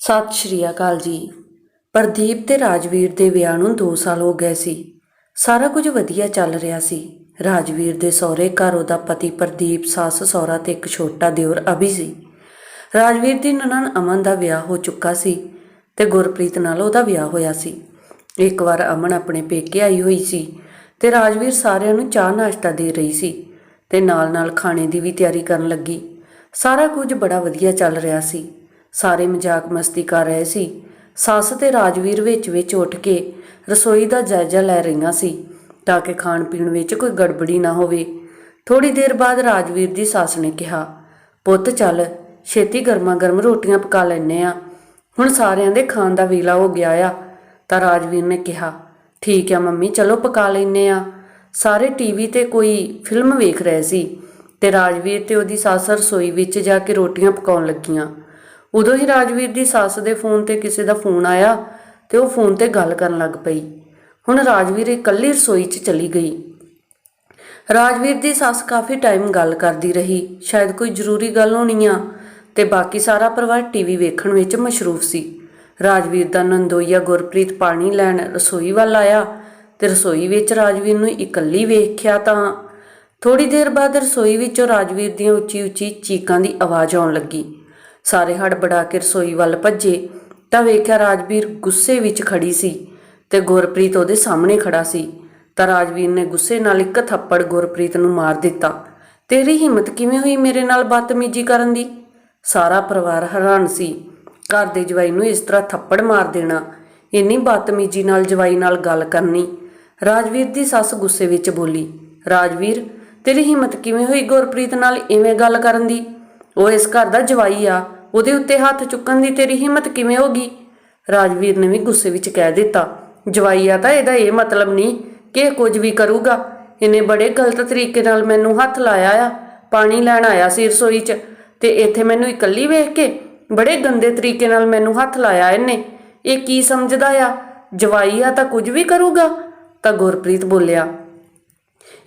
ਸਤਿ ਸ਼੍ਰੀ ਅਕਾਲ ਜੀ। ਪ੍ਰਦੀਪ ਤੇ ਰਾਜਵੀਰ ਦੇ ਵਿਆਹ ਨੂੰ 2 ਸਾਲ ਹੋ ਗਏ ਸੀ। ਸਾਰਾ ਕੁਝ ਵਧੀਆ ਚੱਲ ਰਿਹਾ ਸੀ। ਰਾਜਵੀਰ ਦੇ ਸਹੁਰੇ ਘਰ ਉਹਦਾ ਪਤੀ ਪ੍ਰਦੀਪ, ਸੱਸ, ਸਹੁਰਾ ਤੇ ਇੱਕ ਛੋਟਾ ਦਿਓਰ ਅਭੀ ਸੀ। ਰਾਜਵੀਰ ਦੀ ਨਨਾਣ ਅਮਨ ਦਾ ਵਿਆਹ ਹੋ ਚੁੱਕਾ ਸੀ ਤੇ ਗੁਰਪ੍ਰੀਤ ਨਾਲ ਉਹਦਾ ਵਿਆਹ ਹੋਇਆ ਸੀ। ਇੱਕ ਵਾਰ ਅਮਨ ਆਪਣੇ ਪੇਕੇ ਆਈ ਹੋਈ ਸੀ ਤੇ ਰਾਜਵੀਰ ਸਾਰਿਆਂ ਨੂੰ ਚਾਹ ਨਾਸ਼ਤਾ ਦੇ ਰਹੀ ਸੀ ਤੇ ਨਾਲ-ਨਾਲ ਖਾਣੇ ਦੀ ਵੀ ਤਿਆਰੀ ਕਰਨ ਲੱਗੀ। ਸਾਰਾ ਕੁਝ ਬੜਾ ਵਧੀਆ ਚੱਲ ਰਿਹਾ ਸੀ। ਸਾਰੇ ਮਜ਼ਾਕ ਮਸਤੀ ਕਰ ਰਹੇ ਸੀ। ਸੱਸ ਤੇ ਰਾਜਵੀਰ ਵਿੱਚ ਵਿੱਚ ਉੱਠ ਕੇ ਰਸੋਈ ਦਾ ਜਾਇਜ਼ਾ ਲੈ ਰਹੀਆਂ ਸੀ ਤਾਂ ਕਿ ਖਾਣ ਪੀਣ ਵਿੱਚ ਕੋਈ ਗੜਬੜੀ ਨਾ ਹੋਵੇ। ਥੋੜੀ ਦੇਰ ਬਾਅਦ ਰਾਜਵੀਰ ਦੀ ਸੱਸ ਨੇ ਕਿਹਾ, ਪੁੱਤ ਚੱਲ, ਛੇਤੀ ਗਰਮਾ ਗਰਮ ਰੋਟੀਆਂ ਪਕਾ ਲੈਨੇ ਆ। ਹੁਣ ਸਾਰਿਆਂ ਦੇ ਖਾਣ ਦਾ ਵੇਲਾ ਹੋ ਗਿਆ ਆ। ਤਾਂ ਰਾਜਵੀਰ ਨੇ ਕਿਹਾ, ਠੀਕ ਆ ਮੰਮੀ, ਚਲੋ ਪਕਾ ਲੈਨੇ ਆ। ਸਾਰੇ ਟੀਵੀ ਤੇ ਕੋਈ ਫਿਲਮ ਵੇਖ ਰਹੇ ਸੀ ਤੇ ਰਾਜਵੀਰ ਤੇ ਉਹਦੀ ਸੱਸ ਰਸੋਈ ਵਿੱਚ ਜਾ ਕੇ ਰੋਟੀਆਂ ਪਕਾਉਣ ਲੱਗੀਆਂ। ਉਦੋਂ ਹੀ ਰਾਜਵੀਰ ਦੀ ਸੱਸ ਦੇ ਫੋਨ ਤੇ ਕਿਸੇ ਦਾ ਫੋਨ ਆਇਆ ਤੇ ਉਹ ਫੋਨ ਤੇ ਗੱਲ ਕਰਨ ਲੱਗ ਪਈ। ਹੁਣ ਰਾਜਵੀਰ ਇਕੱਲੀ ਰਸੋਈ 'ਚ ਚਲੀ ਗਈ। ਰਾਜਵੀਰ ਦੀ ਸੱਸ ਕਾਫੀ ਟਾਈਮ ਗੱਲ ਕਰਦੀ ਰਹੀ। ਸ਼ਾਇਦ ਕੋਈ ਜ਼ਰੂਰੀ ਗੱਲ ਹੋਣੀ ਆ ਤੇ ਬਾਕੀ ਸਾਰਾ ਪਰਿਵਾਰ ਟੀਵੀ ਵੇਖਣ ਵਿੱਚ ਮਸ਼ਰੂਫ ਸੀ। ਰਾਜਵੀਰ ਦਾ ਨੰਦੋਈਆ ਗੁਰਪ੍ਰੀਤ ਪਾਣੀ ਲੈਣ ਰਸੋਈ ਵੱਲ ਆਇਆ ਤੇ ਰਸੋਈ ਵਿੱਚ ਰਾਜਵੀਰ ਨੂੰ ਇਕੱਲੀ ਵੇਖਿਆ ਤਾਂ ਥੋੜੀ ਦੇਰ ਬਾਅਦ ਰਸੋਈ ਵਿੱਚੋਂ ਰਾਜਵੀਰ ਦੀਆਂ ਉੱਚੀ ਉੱਚੀ ਚੀਕਾਂ ਦੀ ਆਵਾਜ਼ ਆਉਣ ਲੱਗੀ। ਸਾਰੇ ਹੜਬੜਾ ਕੇ ਰਸੋਈ ਵੱਲ ਭੱਜੇ, ਤਾਂ ਵੇਖਿਆ ਰਾਜਵੀਰ ਗੁੱਸੇ ਵਿੱਚ ਖੜੀ ਸੀ ਤੇ ਗੁਰਪ੍ਰੀਤ ਉਹਦੇ ਸਾਹਮਣੇ ਖੜਾ ਸੀ। ਤਾਂ ਰਾਜਵੀਰ ਨੇ ਗੁੱਸੇ ਨਾਲ ਇੱਕ ਥੱਪੜ ਗੁਰਪ੍ਰੀਤ ਨੂੰ ਮਾਰ ਦਿੱਤਾ। ਤੇਰੀ ਹਿੰਮਤ ਕਿਵੇਂ ਹੋਈ ਮੇਰੇ ਨਾਲ ਬਦਤਮੀਜ਼ੀ ਕਰਨ ਦੀ? ਸਾਰਾ ਪਰਿਵਾਰ ਹੈਰਾਨ ਸੀ। ਘਰ ਦੇ ਜਵਾਈ ਨੂੰ ਇਸ ਤਰ੍ਹਾਂ ਥੱਪੜ ਮਾਰ ਦੇਣਾ, ਇੰਨੀ ਬਦਤਮੀਜ਼ੀ ਨਾਲ ਜਵਾਈ ਨਾਲ ਗੱਲ ਕਰਨੀ। ਰਾਜਵੀਰ ਦੀ ਸੱਸ ਗੁੱਸੇ ਵਿੱਚ ਬੋਲੀ, ਰਾਜਵੀਰ, ਤੇਰੀ ਹਿੰਮਤ ਕਿਵੇਂ ਹੋਈ ਗੁਰਪ੍ਰੀਤ ਨਾਲ ਇਵੇਂ ਗੱਲ ਕਰਨ ਦੀ? ਉਹ ਇਸ ਘਰ ਦਾ ਜਵਾਈ ਆ। ਉਹਦੇ ਉੱਤੇ ਹੱਥ ਚੁੱਕਣ ਦੀ ਤੇਰੀ ਹਿੰਮਤ ਕਿਵੇਂ ਹੋਗੀ ਰਾਜਵੀਰ ਨੇ ਵੀ ਗੁੱਸੇ ਵਿੱਚ ਕਹਿ ਦਿੱਤਾ। ਜਵਾਈ ਆ ਤਾਂ ਇਹਦਾ ਇਹ ਮਤਲਬ ਨਹੀਂ ਕਿ ਇਹ ਕੁਝ ਵੀ ਕਰੂਗਾ। ਇਹਨੇ ਬੜੇ ਗਲਤ ਤਰੀਕੇ ਨਾਲ ਮੈਨੂੰ ਹੱਥ ਲਾਇਆ ਆ। ਪਾਣੀ ਲੈਣ ਆਇਆ ਸੀ ਰਸੋਈ 'ਚ ਤੇ ਇੱਥੇ ਮੈਨੂੰ ਇਕੱਲੀ ਵੇਖ ਕੇ ਬੜੇ ਗੰਦੇ ਤਰੀਕੇ ਨਾਲ ਮੈਨੂੰ ਹੱਥ ਲਾਇਆ ਇਹਨੇ। ਇਹ ਕੀ ਸਮਝਦਾ ਆ? ਜਵਾਈ ਆ ਤਾਂ ਕੁਝ ਵੀ ਕਰੂਗਾ? ਤਾਂ ਗੁਰਪ੍ਰੀਤ ਬੋਲਿਆ,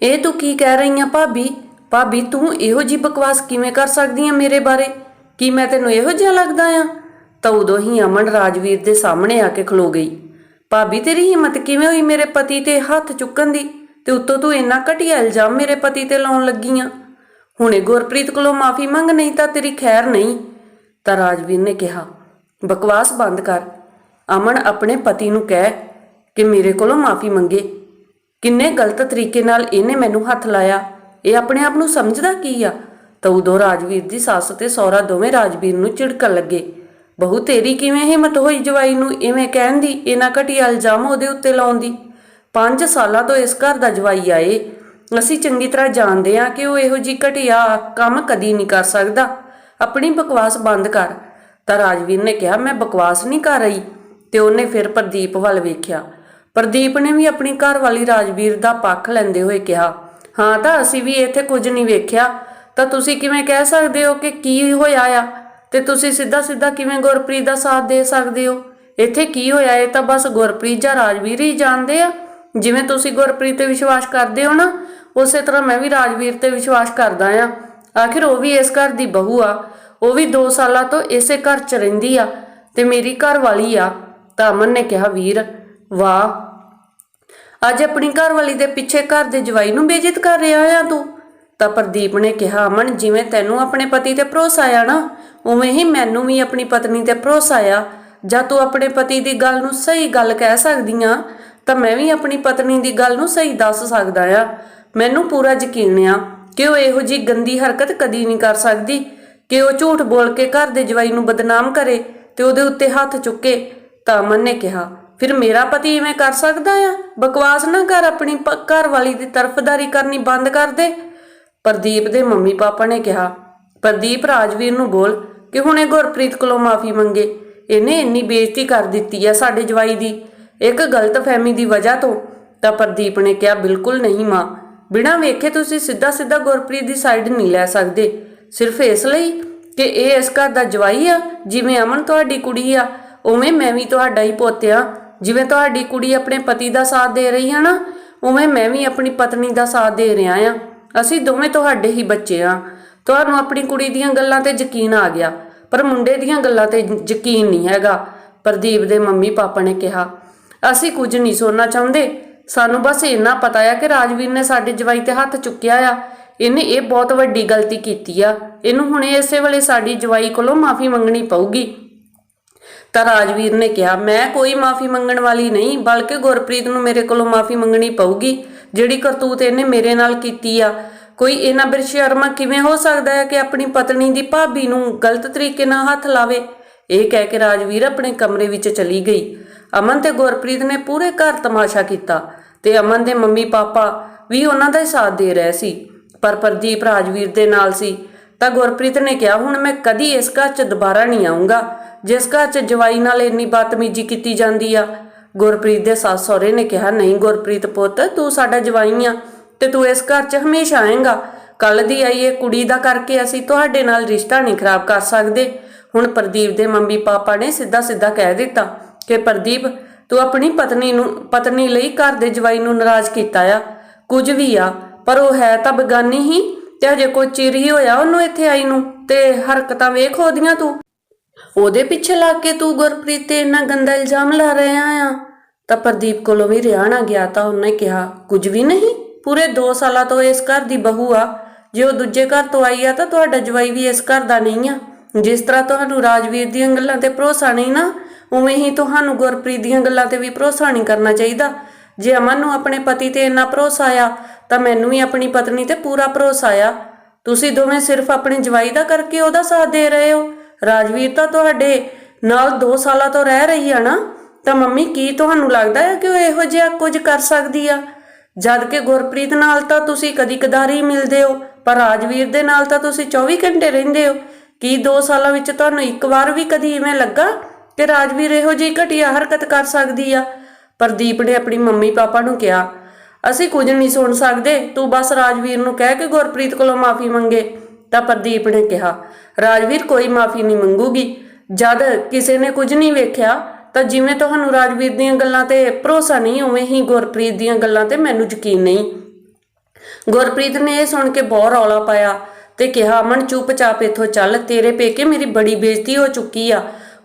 ਇਹ ਤੂੰ ਕੀ ਕਹਿ ਰਹੀ ਆ ਭਾਬੀ? ਭਾਬੀ, ਤੂੰ ਇਹੋ ਜੀ ਬਕਵਾਸ ਕਿਵੇਂ ਕਰ ਸਕਦੀ ਆ ਮੇਰੇ ਬਾਰੇ? ਕੀ ਮੈਂ ਤੈਨੂੰ ਇਹੋ ਜਿਹਾ ਲੱਗਦਾ ਆ? ਤਾਂ ਉਦੋਂ ਹੀ ਅਮਨ ਰਾਜਵੀਰ ਦੇ ਸਾਹਮਣੇ ਆ ਕੇ ਖਲੋ ਗਈ। ਭਾਬੀ, ਤੇਰੀ ਹਿੰਮਤ ਕਿਵੇਂ ਹੋਈ ਮੇਰੇ ਪਤੀ ਤੇ ਹੱਥ ਚੁੱਕਣ ਦੀ? ਤੇ ਉੱਤੋਂ ਤੂੰ ਇੰਨਾ ਘਟੀਆ ਇਲਜ਼ਾਮ ਮੇਰੇ ਪਤੀ ਤੇ ਲਾਉਣ ਲੱਗੀ ਆ? ਹੁਣੇ ਗੁਰਪ੍ਰੀਤ ਕੋਲੋਂ ਮਾਫੀ ਮੰਗ, ਨਹੀਂ ਤਾਂ ਤੇਰੀ ਖੈਰ ਨਹੀਂ। ਤਾਂ ਰਾਜਵੀਰ ਨੇ ਕਿਹਾ, ਬਕਵਾਸ ਬੰਦ ਕਰ। ਅਮਨ ਆਪਣੇ ਪਤੀ ਨੂੰ ਕਹਿ ਕਿ ਮੇਰੇ ਕੋਲੋਂ ਮਾਫੀ ਮੰਗੇ। ਕਿੰਨੇ ਗਲਤ ਤਰੀਕੇ ਨਾਲ ਇਹਨੇ ਮੈਨੂੰ ਹੱਥ ਲਾਇਆ। ਇਹ ਆਪਣੇ ਆਪ ਨੂੰ ਸਮਝਦਾ ਕੀ ਆ? ਤਾਂ ਉਦੋਂ ਰਾਜਵੀਰ ਦੀ ਸੱਸ ਤੇ ਸਹੁਰਾ ਦੋਵੇਂ ਰਾਜਵੀਰ ਨੂੰ ਝਿੜਕਣ ਲੱਗੇ। ਬਹੂ, ਤੇਰੀ ਕਿਵੇਂ ਹਿੰਮਤ ਹੋਈ ਜਵਾਈ ਨੂੰ ਇਵੇਂ ਕਹਿਣ ਦੀ? ਇਹਨਾਂ ਘਟੀਆ ਇਲਜ਼ਾਮ ਉਹਦੇ ਉੱਤੇ ਲਾਉਣ ਦੀ। 5 ਸਾਲਾਂ ਤੋਂ ਇਸ ਘਰ ਦਾ ਜਵਾਈ ਆਏ ਅਸੀਂ ਚੰਗੀ ਤਰ੍ਹਾਂ ਜਾਣਦੇ ਹਾਂ ਕਿ ਉਹ ਇਹੋ ਜੀ ਘਟੀਆ ਕੰਮ ਕਦੀ ਨਹੀਂ ਕਰ ਸਕਦਾ। ਆਪਣੀ ਬਕਵਾਸ ਬੰਦ ਕਰ। ਤਾਂ ਰਾਜਵੀਰ ਨੇ ਕਿਹਾ, ਮੈਂ ਬਕਵਾਸ ਨਹੀਂ ਕਰ ਰਹੀ। ਤੇ ਉਹਨੇ ਫਿਰ ਪ੍ਰਦੀਪ ਵੱਲ ਵੇਖਿਆ। ਪ੍ਰਦੀਪ ਨੇ ਵੀ ਆਪਣੀ ਘਰ ਵਾਲੀ ਰਾਜਵੀਰ ਦਾ ਪੱਖ ਲੈਂਦੇ ਹੋਏ ਕਿਹਾ ਹਾਂ ਤਾਂ ਅਸੀਂ ਵੀ ਇੱਥੇ ਕੁਝ ਨਹੀਂ ਵੇਖਿਆ। ਤਾਂ ਤੁਸੀਂ ਕਿਵੇਂ ਕਹਿ ਸਕਦੇ ਹੋ ਕਿ ਕੀ ਹੋਇਆ ਆ? ਤੇ ਤੁਸੀਂ ਸਿੱਧਾ ਸਿੱਧਾ ਕਿਵੇਂ ਗੁਰਪ੍ਰੀਤ ਦਾ ਸਾਥ ਦੇ ਸਕਦੇ ਹੋ? ਇੱਥੇ ਕੀ ਹੋਇਆ? ਇਹ ਤਾਂ ਬਸ ਗੁਰਪ੍ਰੀਤ ਜਾਂ ਰਾਜਵੀਰ ਹੀ ਜਾਣਦੇ ਆ। ਜਿਵੇਂ ਤੁਸੀਂ ਗੁਰਪ੍ਰੀਤ ਤੇ ਵਿਸ਼ਵਾਸ ਕਰਦੇ ਹੋ ਨਾ, ਉਸੇ ਤਰ੍ਹਾਂ ਮੈਂ ਵੀ ਰਾਜਵੀਰ ਤੇ ਵਿਸ਼ਵਾਸ ਕਰਦਾ ਆ। ਆਖਿਰ ਉਹ ਵੀ ਇਸ ਘਰ ਦੀ ਬਹੂ ਆ। ਉਹ ਵੀ 2 ਸਾਲਾਂ ਤੋਂ ਇਸੇ ਘਰ 'ਚ ਰਹਿੰਦੀ ਆ ਤੇ ਮੇਰੀ ਘਰ ਵਾਲੀ ਆ। ਤਾਂ ਅਮਨ ਨੇ ਕਿਹਾ, ਵੀਰ, ਵਾਹ ਅੱਜ ਆਪਣੀ ਘਰਵਾਲੀ ਦੇ ਪਿੱਛੇ ਘਰ ਦੇ ਜਵਾਈ ਨੂੰ ਬੇਇੱਜ਼ਤ ਕਰ ਰਿਹਾ ਆ ਤੂੰ। ਤਾਂ ਪ੍ਰਦੀਪ ਨੇ ਕਿਹਾ, ਅਮਨ, ਜਿਵੇਂ ਤੈਨੂੰ ਆਪਣੇ ਪਤੀ ਤੇ ਭਰੋਸਾ ਆ ਨਾ, ਉਵੇਂ ਹੀ ਮੈਨੂੰ ਵੀ ਆਪਣੀ ਪਤਨੀ ਤੇ ਭਰੋਸਾ ਆ। ਜਾਂ ਤੂੰ ਆਪਣੇ ਪਤੀ ਦੀ ਗੱਲ ਨੂੰ ਸਹੀ ਗੱਲ ਕਹਿ ਸਕਦੀ ਆ, ਤਾਂ ਮੈਂ ਵੀ ਆਪਣੀ ਪਤਨੀ ਦੀ ਗੱਲ ਨੂੰ ਸਹੀ ਦੱਸ ਸਕਦਾ ਆ। ਮੈਨੂੰ ਪੂਰਾ ਯਕੀਨ ਆ ਕਿ ਉਹ ਇਹੋ ਜੀ ਗੰਦੀ ਹਰਕਤ ਕਦੀ ਨਹੀਂ ਕਰ ਸਕਦੀ, ਕਿ ਉਹ ਝੂਠ ਬੋਲ ਕੇ ਘਰ ਦੇ ਜਵਾਈ ਨੂੰ ਬਦਨਾਮ ਕਰੇ ਤੇ ਉਹਦੇ ਉੱਤੇ ਹੱਥ ਚੁੱਕੇ, ਤਾਂ ਅਮਨ ਨੇ ਕਿਹਾ। ਫਿਰ ਮੇਰਾ ਪਤੀ ਇਵੇਂ ਕਰ ਸਕਦਾ ਆ? ਬਕਵਾਸ ਨਾ ਕਰ ਆਪਣੀ ਘਰ ਵਾਲੀ ਦੀ ਤਰਫਦਾਰੀ ਕਰਨੀ ਬੰਦ ਕਰ ਦੇ। ਪ੍ਰਦੀਪ ਦੇ ਮੰਮੀ ਪਾਪਾ ਨੇ ਕਿਹਾ, ਪ੍ਰਦੀਪ, ਰਾਜਵੀਰ ਨੂੰ ਬੋਲ ਕਿ ਹੁਣੇ ਗੁਰਪ੍ਰੀਤ ਕੋਲੋਂ ਮਾਫੀ ਮੰਗੇ। ਇਹਨੇ ਇੰਨੀ ਬੇਇੱਜ਼ਤੀ ਕਰ ਦਿੱਤੀ ਆ ਸਾਡੇ ਜਵਾਈ ਦੀ। ਇੱਕ ਗਲਤਫਹਿਮੀ ਦੀ ਵਜ੍ਹਾ ਤੋਂ ਤਾਂ ਪ੍ਰਦੀਪ ਨੇ ਕਿਹਾ, ਬਿਲਕੁਲ ਨਹੀਂ ਮਾਂ। ਬਿਨਾਂ ਵੇਖੇ ਤੁਸੀਂ ਸਿੱਧਾ ਸਿੱਧਾ ਗੁਰਪ੍ਰੀਤ ਦੀ ਸਾਈਡ ਨਹੀਂ ਲੈ ਸਕਦੇ। ਸਿਰਫ ਇਸ ਲਈ ਕਿ ਇਹ ਇਸ ਘਰ ਦਾ ਜਵਾਈ ਆ, ਜਿਵੇਂ ਅਮਨ ਤੁਹਾਡੀ ਕੁੜੀ ਆ, ਉਵੇਂ ਮੈਂ ਵੀ ਤੁਹਾਡਾ ਹੀ ਪੋਤਿਆ। ਜਿਵੇਂ ਤੁਹਾਡੀ ਕੁੜੀ ਆਪਣੇ ਪਤੀ ਦਾ ਸਾਥ ਦੇ ਰਹੀ ਆ ਨਾ, ਉਵੇਂ ਮੈਂ ਵੀ ਆਪਣੀ ਪਤਨੀ ਦਾ ਸਾਥ ਦੇ ਰਿਹਾ ਆ। ਅਸੀਂ ਦੋਵੇਂ ਤੁਹਾਡੇ ਹੀ ਬੱਚੇ ਆ। ਤੁਹਾਨੂੰ ਆਪਣੀ ਕੁੜੀ ਦੀਆਂ ਗੱਲਾਂ ਤੇ ਯਕੀਨ ਆ ਗਿਆ, ਪਰ ਮੁੰਡੇ ਦੀਆਂ ਗੱਲਾਂ ਤੇ ਯਕੀਨ ਨਹੀਂ ਹੈਗਾ, ਪ੍ਰਦੀਪ ਦੇ ਮੰਮੀ ਪਾਪਾ ਨੇ ਕਿਹਾ। ਅਸੀਂ ਕੁਝ ਨਹੀਂ ਸੁਣਨਾ ਚਾਹੁੰਦੇ। ਸਾਨੂੰ ਬਸ ਇੰਨਾ ਪਤਾ ਆ ਕਿ ਰਾਜਵੀਰ ਨੇ ਸਾਡੇ ਜਵਾਈ ਤੇ ਹੱਥ ਚੁੱਕਿਆ ਆ। ਇਹਨੇ ਇਹ ਬਹੁਤ ਵੱਡੀ ਗਲਤੀ ਕੀਤੀ ਆ। ਇਹਨੂੰ ਹੁਣੇ ਇਸੇ ਵੇਲੇ ਸਾਡੀ ਜਵਾਈ ਕੋਲੋਂ ਮਾਫੀ ਮੰਗਣੀ ਪਊਗੀ। ਤਾਂ ਰਾਜਵੀਰ ਨੇ ਕਿਹਾ, ਮੈਂ ਕੋਈ ਮਾਫੀ ਮੰਗਣ ਵਾਲੀ ਨਹੀਂ, ਬਲਕਿ ਗੁਰਪ੍ਰੀਤ ਨੂੰ ਮੇਰੇ ਕੋਲੋਂ ਮਾਫੀ ਮੰਗਣੀ ਪਊਗੀ। ਜਿਹੜੀ ਕਰਤੂਤ ਇਹਨੇ ਮੇਰੇ ਨਾਲ ਕੀਤੀ ਆ, ਕੋਈ ਇਹਨਾਂ ਬਿਰਸ਼ਰਮਾ ਕਿਵੇਂ ਹੋ ਸਕਦਾ ਹੈ ਕਿ ਆਪਣੀ ਪਤਨੀ ਦੀ ਭਾਬੀ ਨੂੰ ਗਲਤ ਤਰੀਕੇ ਨਾਲ ਹੱਥ ਲਾਵੇ? ਇਹ ਕਹਿ ਕੇ ਰਾਜਵੀਰ ਆਪਣੇ ਕਮਰੇ ਵਿੱਚ ਚਲੀ ਗਈ। ਅਮਨ ਤੇ ਗੁਰਪ੍ਰੀਤ ਨੇ ਪੂਰੇ ਘਰ ਤਮਾਸ਼ਾ ਕੀਤਾ ਤੇ ਅਮਨ ਦੇ ਮੰਮੀ ਪਾਪਾ ਵੀ ਉਹਨਾਂ ਦਾ ਹੀ ਸਾਥ ਦੇ ਰਹੇ ਸੀ। ਪਰ ਪ੍ਰਦੀਪ ਰਾਜਵੀਰ ਦੇ ਨਾਲ ਸੀ। ਤਾਂ ਗੁਰਪ੍ਰੀਤ ਨੇ ਕਿਹਾ, ਹੁਣ ਮੈਂ ਕਦੀ ਇਸ ਘਰ 'ਚ ਦੁਬਾਰਾ ਨਹੀਂ ਆਉਂਗਾ ਜਿਸ ਘਰ 'ਚ ਜਵਾਈ ਨਾਲ ਇੰਨੀ ਬਦਤਮੀਜ਼ੀ ਕੀਤੀ ਜਾਂਦੀ ਆ। ਗੁਰਪ੍ਰੀਤ ਦੇ ਸੱਸ ਸਹੁਰੇ ਨੇ ਕਿਹਾ, ਨਹੀਂ ਗੁਰਪ੍ਰੀਤ ਪੁੱਤ, ਤੂੰ ਸਾਡਾ ਜਵਾਈ ਆ ਤੇ ਤੂੰ ਇਸ ਘਰ 'ਚ ਹਮੇਸ਼ਾ ਆਏਂਗਾ। ਕੱਲ ਦੀ ਆਈ ਇਹ ਕੁੜੀ ਦਾ ਕਰਕੇ ਅਸੀਂ ਤੁਹਾਡੇ ਨਾਲ ਰਿਸ਼ਤਾ ਨਹੀਂ ਖਰਾਬ ਕਰ ਸਕਦੇ। ਹੁਣ ਪ੍ਰਦੀਪ ਦੇ ਮੰਮੀ ਪਾਪਾ ਨੇ ਸਿੱਧਾ ਸਿੱਧਾ ਕਹਿ ਦਿੱਤਾ ਕਿ, ਪ੍ਰਦੀਪ, ਤੂੰ ਆਪਣੀ ਪਤਨੀ ਨੂੰ, ਪਤਨੀ ਲਈ ਘਰ ਦੇ ਜਵਾਈ ਨੂੰ ਨਾਰਾਜ਼ ਕੀਤਾ ਆ। ਕੁਝ ਵੀ ਆ, ਪਰ ਉਹ ਹੈ ਤਾਂ ਬਗਾਨੀ ਹੀ ਤੇ ਹਜੇ ਕੋਈ ਚਿਰ ਹੀ ਹੋਇਆ ਉਹਨੂੰ ਇੱਥੇ ਆਈ ਨੂੰ, ਤੇ ਹਰਕਤਾਂ ਵੇਖ ਉਹਦੀਆਂ ਤੂੰ? ਉਹਦੇ ਪਿੱਛੇ ਲੱਗ ਕੇ ਤੂੰ ਗੁਰਪ੍ਰੀਤ ਤੇ ਇੰਨਾ ਗੰਦਾ ਇਲਜ਼ਾਮ ਲਾ ਰਿਹਾ ਆ? ਤਾਂ ਪ੍ਰਦੀਪ ਕੋਲੋਂ ਵੀ ਰਿਹਾ ਗਿਆ ਤਾਂ ਉਹਨੇ ਕਿਹਾ, ਕੁਝ ਵੀ ਨਹੀਂ? ਪੂਰੇ 2 ਸਾਲਾਂ ਤੋਂ ਇਸ ਘਰ ਦੀ ਬਹੂ ਆ। ਜੇ ਉਹ ਦੂਜੇ ਘਰ ਤੋਂ ਆਈ ਆ ਤਾਂ ਤੁਹਾਡਾ ਜਵਾਈ ਵੀ ਇਸ ਘਰ ਦਾ ਨਹੀਂ ਆ। ਜਿਸ ਤਰ੍ਹਾਂ ਤੁਹਾਨੂੰ ਰਾਜਵੀਰ ਦੀਆਂ ਗੱਲਾਂ ਤੇ ਭਰੋਸਾ ਨਹੀਂ ਨਾ, ਉਵੇਂ ਹੀ ਤੁਹਾਨੂੰ ਗੁਰਪ੍ਰੀਤ ਦੀਆਂ ਗੱਲਾਂ ਤੇ ਵੀ ਭਰੋਸਾ ਨਹੀਂ ਕਰਨਾ ਚਾਹੀਦਾ। ਜੇ ਅਮਨ ਨੂੰ ਆਪਣੇ ਪਤੀ ਤੇ ਇੰਨਾ ਭਰੋਸਾ ਆ ਤਾਂ ਮੈਨੂੰ ਵੀ ਆਪਣੀ ਪਤਨੀ ਤੇ ਪੂਰਾ ਭਰੋਸਾ ਆ। ਤੁਸੀਂ ਦੋਵੇਂ ਸਿਰਫ ਆਪਣੀ ਜਵਾਈ ਦਾ ਕਰਕੇ ਉਹਦਾ ਸਾਥ ਦੇ ਰਹੇ ਹੋ। ਰਾਜਵੀਰ ਤਾਂ ਤੁਹਾਡੇ ਨਾਲ 2 ਸਾਲਾਂ ਤੋਂ ਰਹਿ ਰਹੀ ਆ ਨਾ। ਤਾਂ ਮੰਮੀ, ਕੀ ਤੁਹਾਨੂੰ ਲੱਗਦਾ ਹੈ ਕਿ ਉਹ ਇਹੋ ਜਿਹਾ ਕੁਝ ਕਰ ਸਕਦੀ ਆ? ਜਦ ਕਿ ਗੁਰਪ੍ਰੀਤ ਨਾਲ ਤਾਂ ਤੁਸੀਂ ਕਦੀ ਕਦਾਰੀ ਮਿਲਦੇ ਹੋ, ਪਰ ਰਾਜਵੀਰ ਦੇ ਨਾਲ ਤਾਂ ਤੁਸੀਂ 24 ਘੰਟੇ ਰਹਿੰਦੇ ਹੋ। ਕੀ 2 ਸਾਲਾਂ ਵਿੱਚ ਤੁਹਾਨੂੰ ਇੱਕ ਵਾਰ ਵੀ ਕਦੀ ਇਵੇਂ ਲੱਗਾ ਕਿ ਰਾਜਵੀਰ ਇਹੋ ਜਿਹੀ ਘਟੀਆ ਹਰਕਤ ਕਰ ਸਕਦੀ ਆ? ਪ੍ਰਦੀਪ ਨੇ ਆਪਣੀ ਮੰਮੀ ਪਾਪਾ ਨੂੰ ਕਿਹਾ ਅਸੀਂ ਕੁਝ ਨਹੀਂ ਸੁਣ ਸਕਦੇ, ਤੂੰ ਬਸ ਰਾਜਵੀਰ ਨੂੰ ਕਹਿ ਕੇ ਗੁਰਪ੍ਰੀਤ ਕੋਲੋਂ ਮਾਫੀ ਮੰਗੇ, ਤਾਂ ਪ੍ਰਦੀਪ ਨੇ ਕਿਹਾ, ਰਾਜਵੀਰ ਕੋਈ ਮਾਫੀ ਨਹੀਂ ਮੰਗੂਗੀ, ਜਦ ਕਿਸੇ ਨੇ ਕੁਝ ਨਹੀਂ ਵੇਖਿਆ, ਤਾਂ ਜਿਵੇਂ ਤੁਹਾਨੂੰ ਰਾਜਵੀਰ ਦੀਆਂ ਗੱਲਾਂ ਤੇ ਭਰੋਸਾ ਨਹੀਂ, ਉਵੇਂ ਹੀ ਗੁਰਪ੍ਰੀਤ ਦੀਆਂ ਗੱਲਾਂ ਤੇ ਮੈਨੂੰ ਯਕੀਨ ਨਹੀਂ। ਗੁਰਪ੍ਰੀਤ ਨੇ ਇਹ ਸੁਣ ਕੇ ਬਹੁਤ ਰੌਲਾ ਪਾਇਆ ਤੇ ਕਿਹਾ, ਅਮਨ, ਚੁੱਪਚਾਪ ਇੱਥੋਂ ਚੱਲ, ਤੇਰੇ ਪੇਕੇ ਮੇਰੀ ਬੜੀ ਬੇਇੱਜ਼ਤੀ ਹੋ ਚੁੱਕੀ ਆ,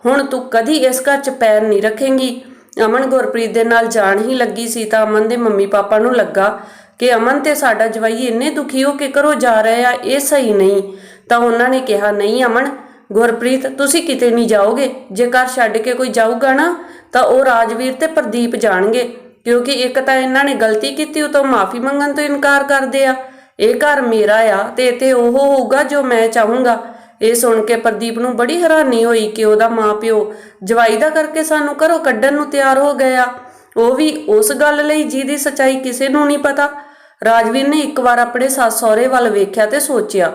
ਹੁਣ ਤੂੰ ਕਦੀ ਇਸ ਘਰ 'ਚ ਪੈਰ ਨਹੀਂ ਰੱਖੇਂਗੀ। ਅਮਨ ਗੁਰਪ੍ਰੀਤ ਦੇ ਨਾਲ ਜਾਣ ਹੀ ਲੱਗੀ ਸੀ ਤਾਂ ਅਮਨ ਦੇ ਮੰਮੀ ਪਾਪਾ ਨੂੰ ਲੱਗਾ ਕਿ ਅਮਨ ਤੇ ਸਾਡਾ ਜਵਾਈ ਇੰਨੇ ਦੁਖੀ ਹੋ ਕੇ ਘਰੋਂ ਜਾ ਰਹੇ ਆ, ਇਹ ਸਹੀ ਨਹੀਂ। ਤਾਂ ਉਹਨਾਂ ਨੇ ਕਿਹਾ, ਨਹੀਂ ਅਮਨ, ਗੁਰਪ੍ਰੀਤ, ਤੁਸੀਂ ਕਿਤੇ ਨਹੀਂ ਜਾਓਗੇ। ਜੇ ਘਰ ਛੱਡ ਕੇ ਕੋਈ ਜਾਊਗਾ ਨਾ, ਤਾਂ ਉਹ ਰਾਜਵੀਰ ਤੇ ਪ੍ਰਦੀਪ ਜਾਣਗੇ। ਕਿਉਂਕਿ ਇੱਕ ਤਾਂ ਇਹਨਾਂ ਨੇ ਗਲਤੀ ਕੀਤੀ, ਉਹ ਤੋਂ ਮਾਫੀ ਮੰਗਣ ਤੋਂ ਇਨਕਾਰ ਕਰਦੇ ਆ। ਇਹ ਘਰ ਮੇਰਾ ਆ ਤੇ ਇੱਥੇ ਉਹ ਹੋਊਗਾ ਜੋ ਮੈਂ ਚਾਹੂੰਗਾ। ਇਹ ਸੁਣ ਕੇ ਪ੍ਰਦੀਪ ਨੂੰ ਬੜੀ ਹੈਰਾਨੀ ਹੋਈ ਕਿ ਉਹਦਾ ਮਾਪਿਓ ਜਵਾਈ ਦਾ ਕਰਕੇ ਸਾਨੂੰ ਘਰੋਂ ਕੱਢਣ ਨੂੰ ਤਿਆਰ ਹੋ ਗਿਆ ਉਹ ਵੀ ਉਸ ਗੱਲ ਲਈ ਜਿਹਦੀ ਸਚਾਈ ਕਿਸੇ ਨੂੰ ਨਹੀਂ ਪਤਾ। ਰਾਜਵੀਰ ਨੇ ਇੱਕ ਵਾਰ ਆਪਣੇ ਸੱਸ ਸਹੁਰੇ ਵੱਲ ਵੇਖਿਆ ਤੇ ਸੋਚਿਆ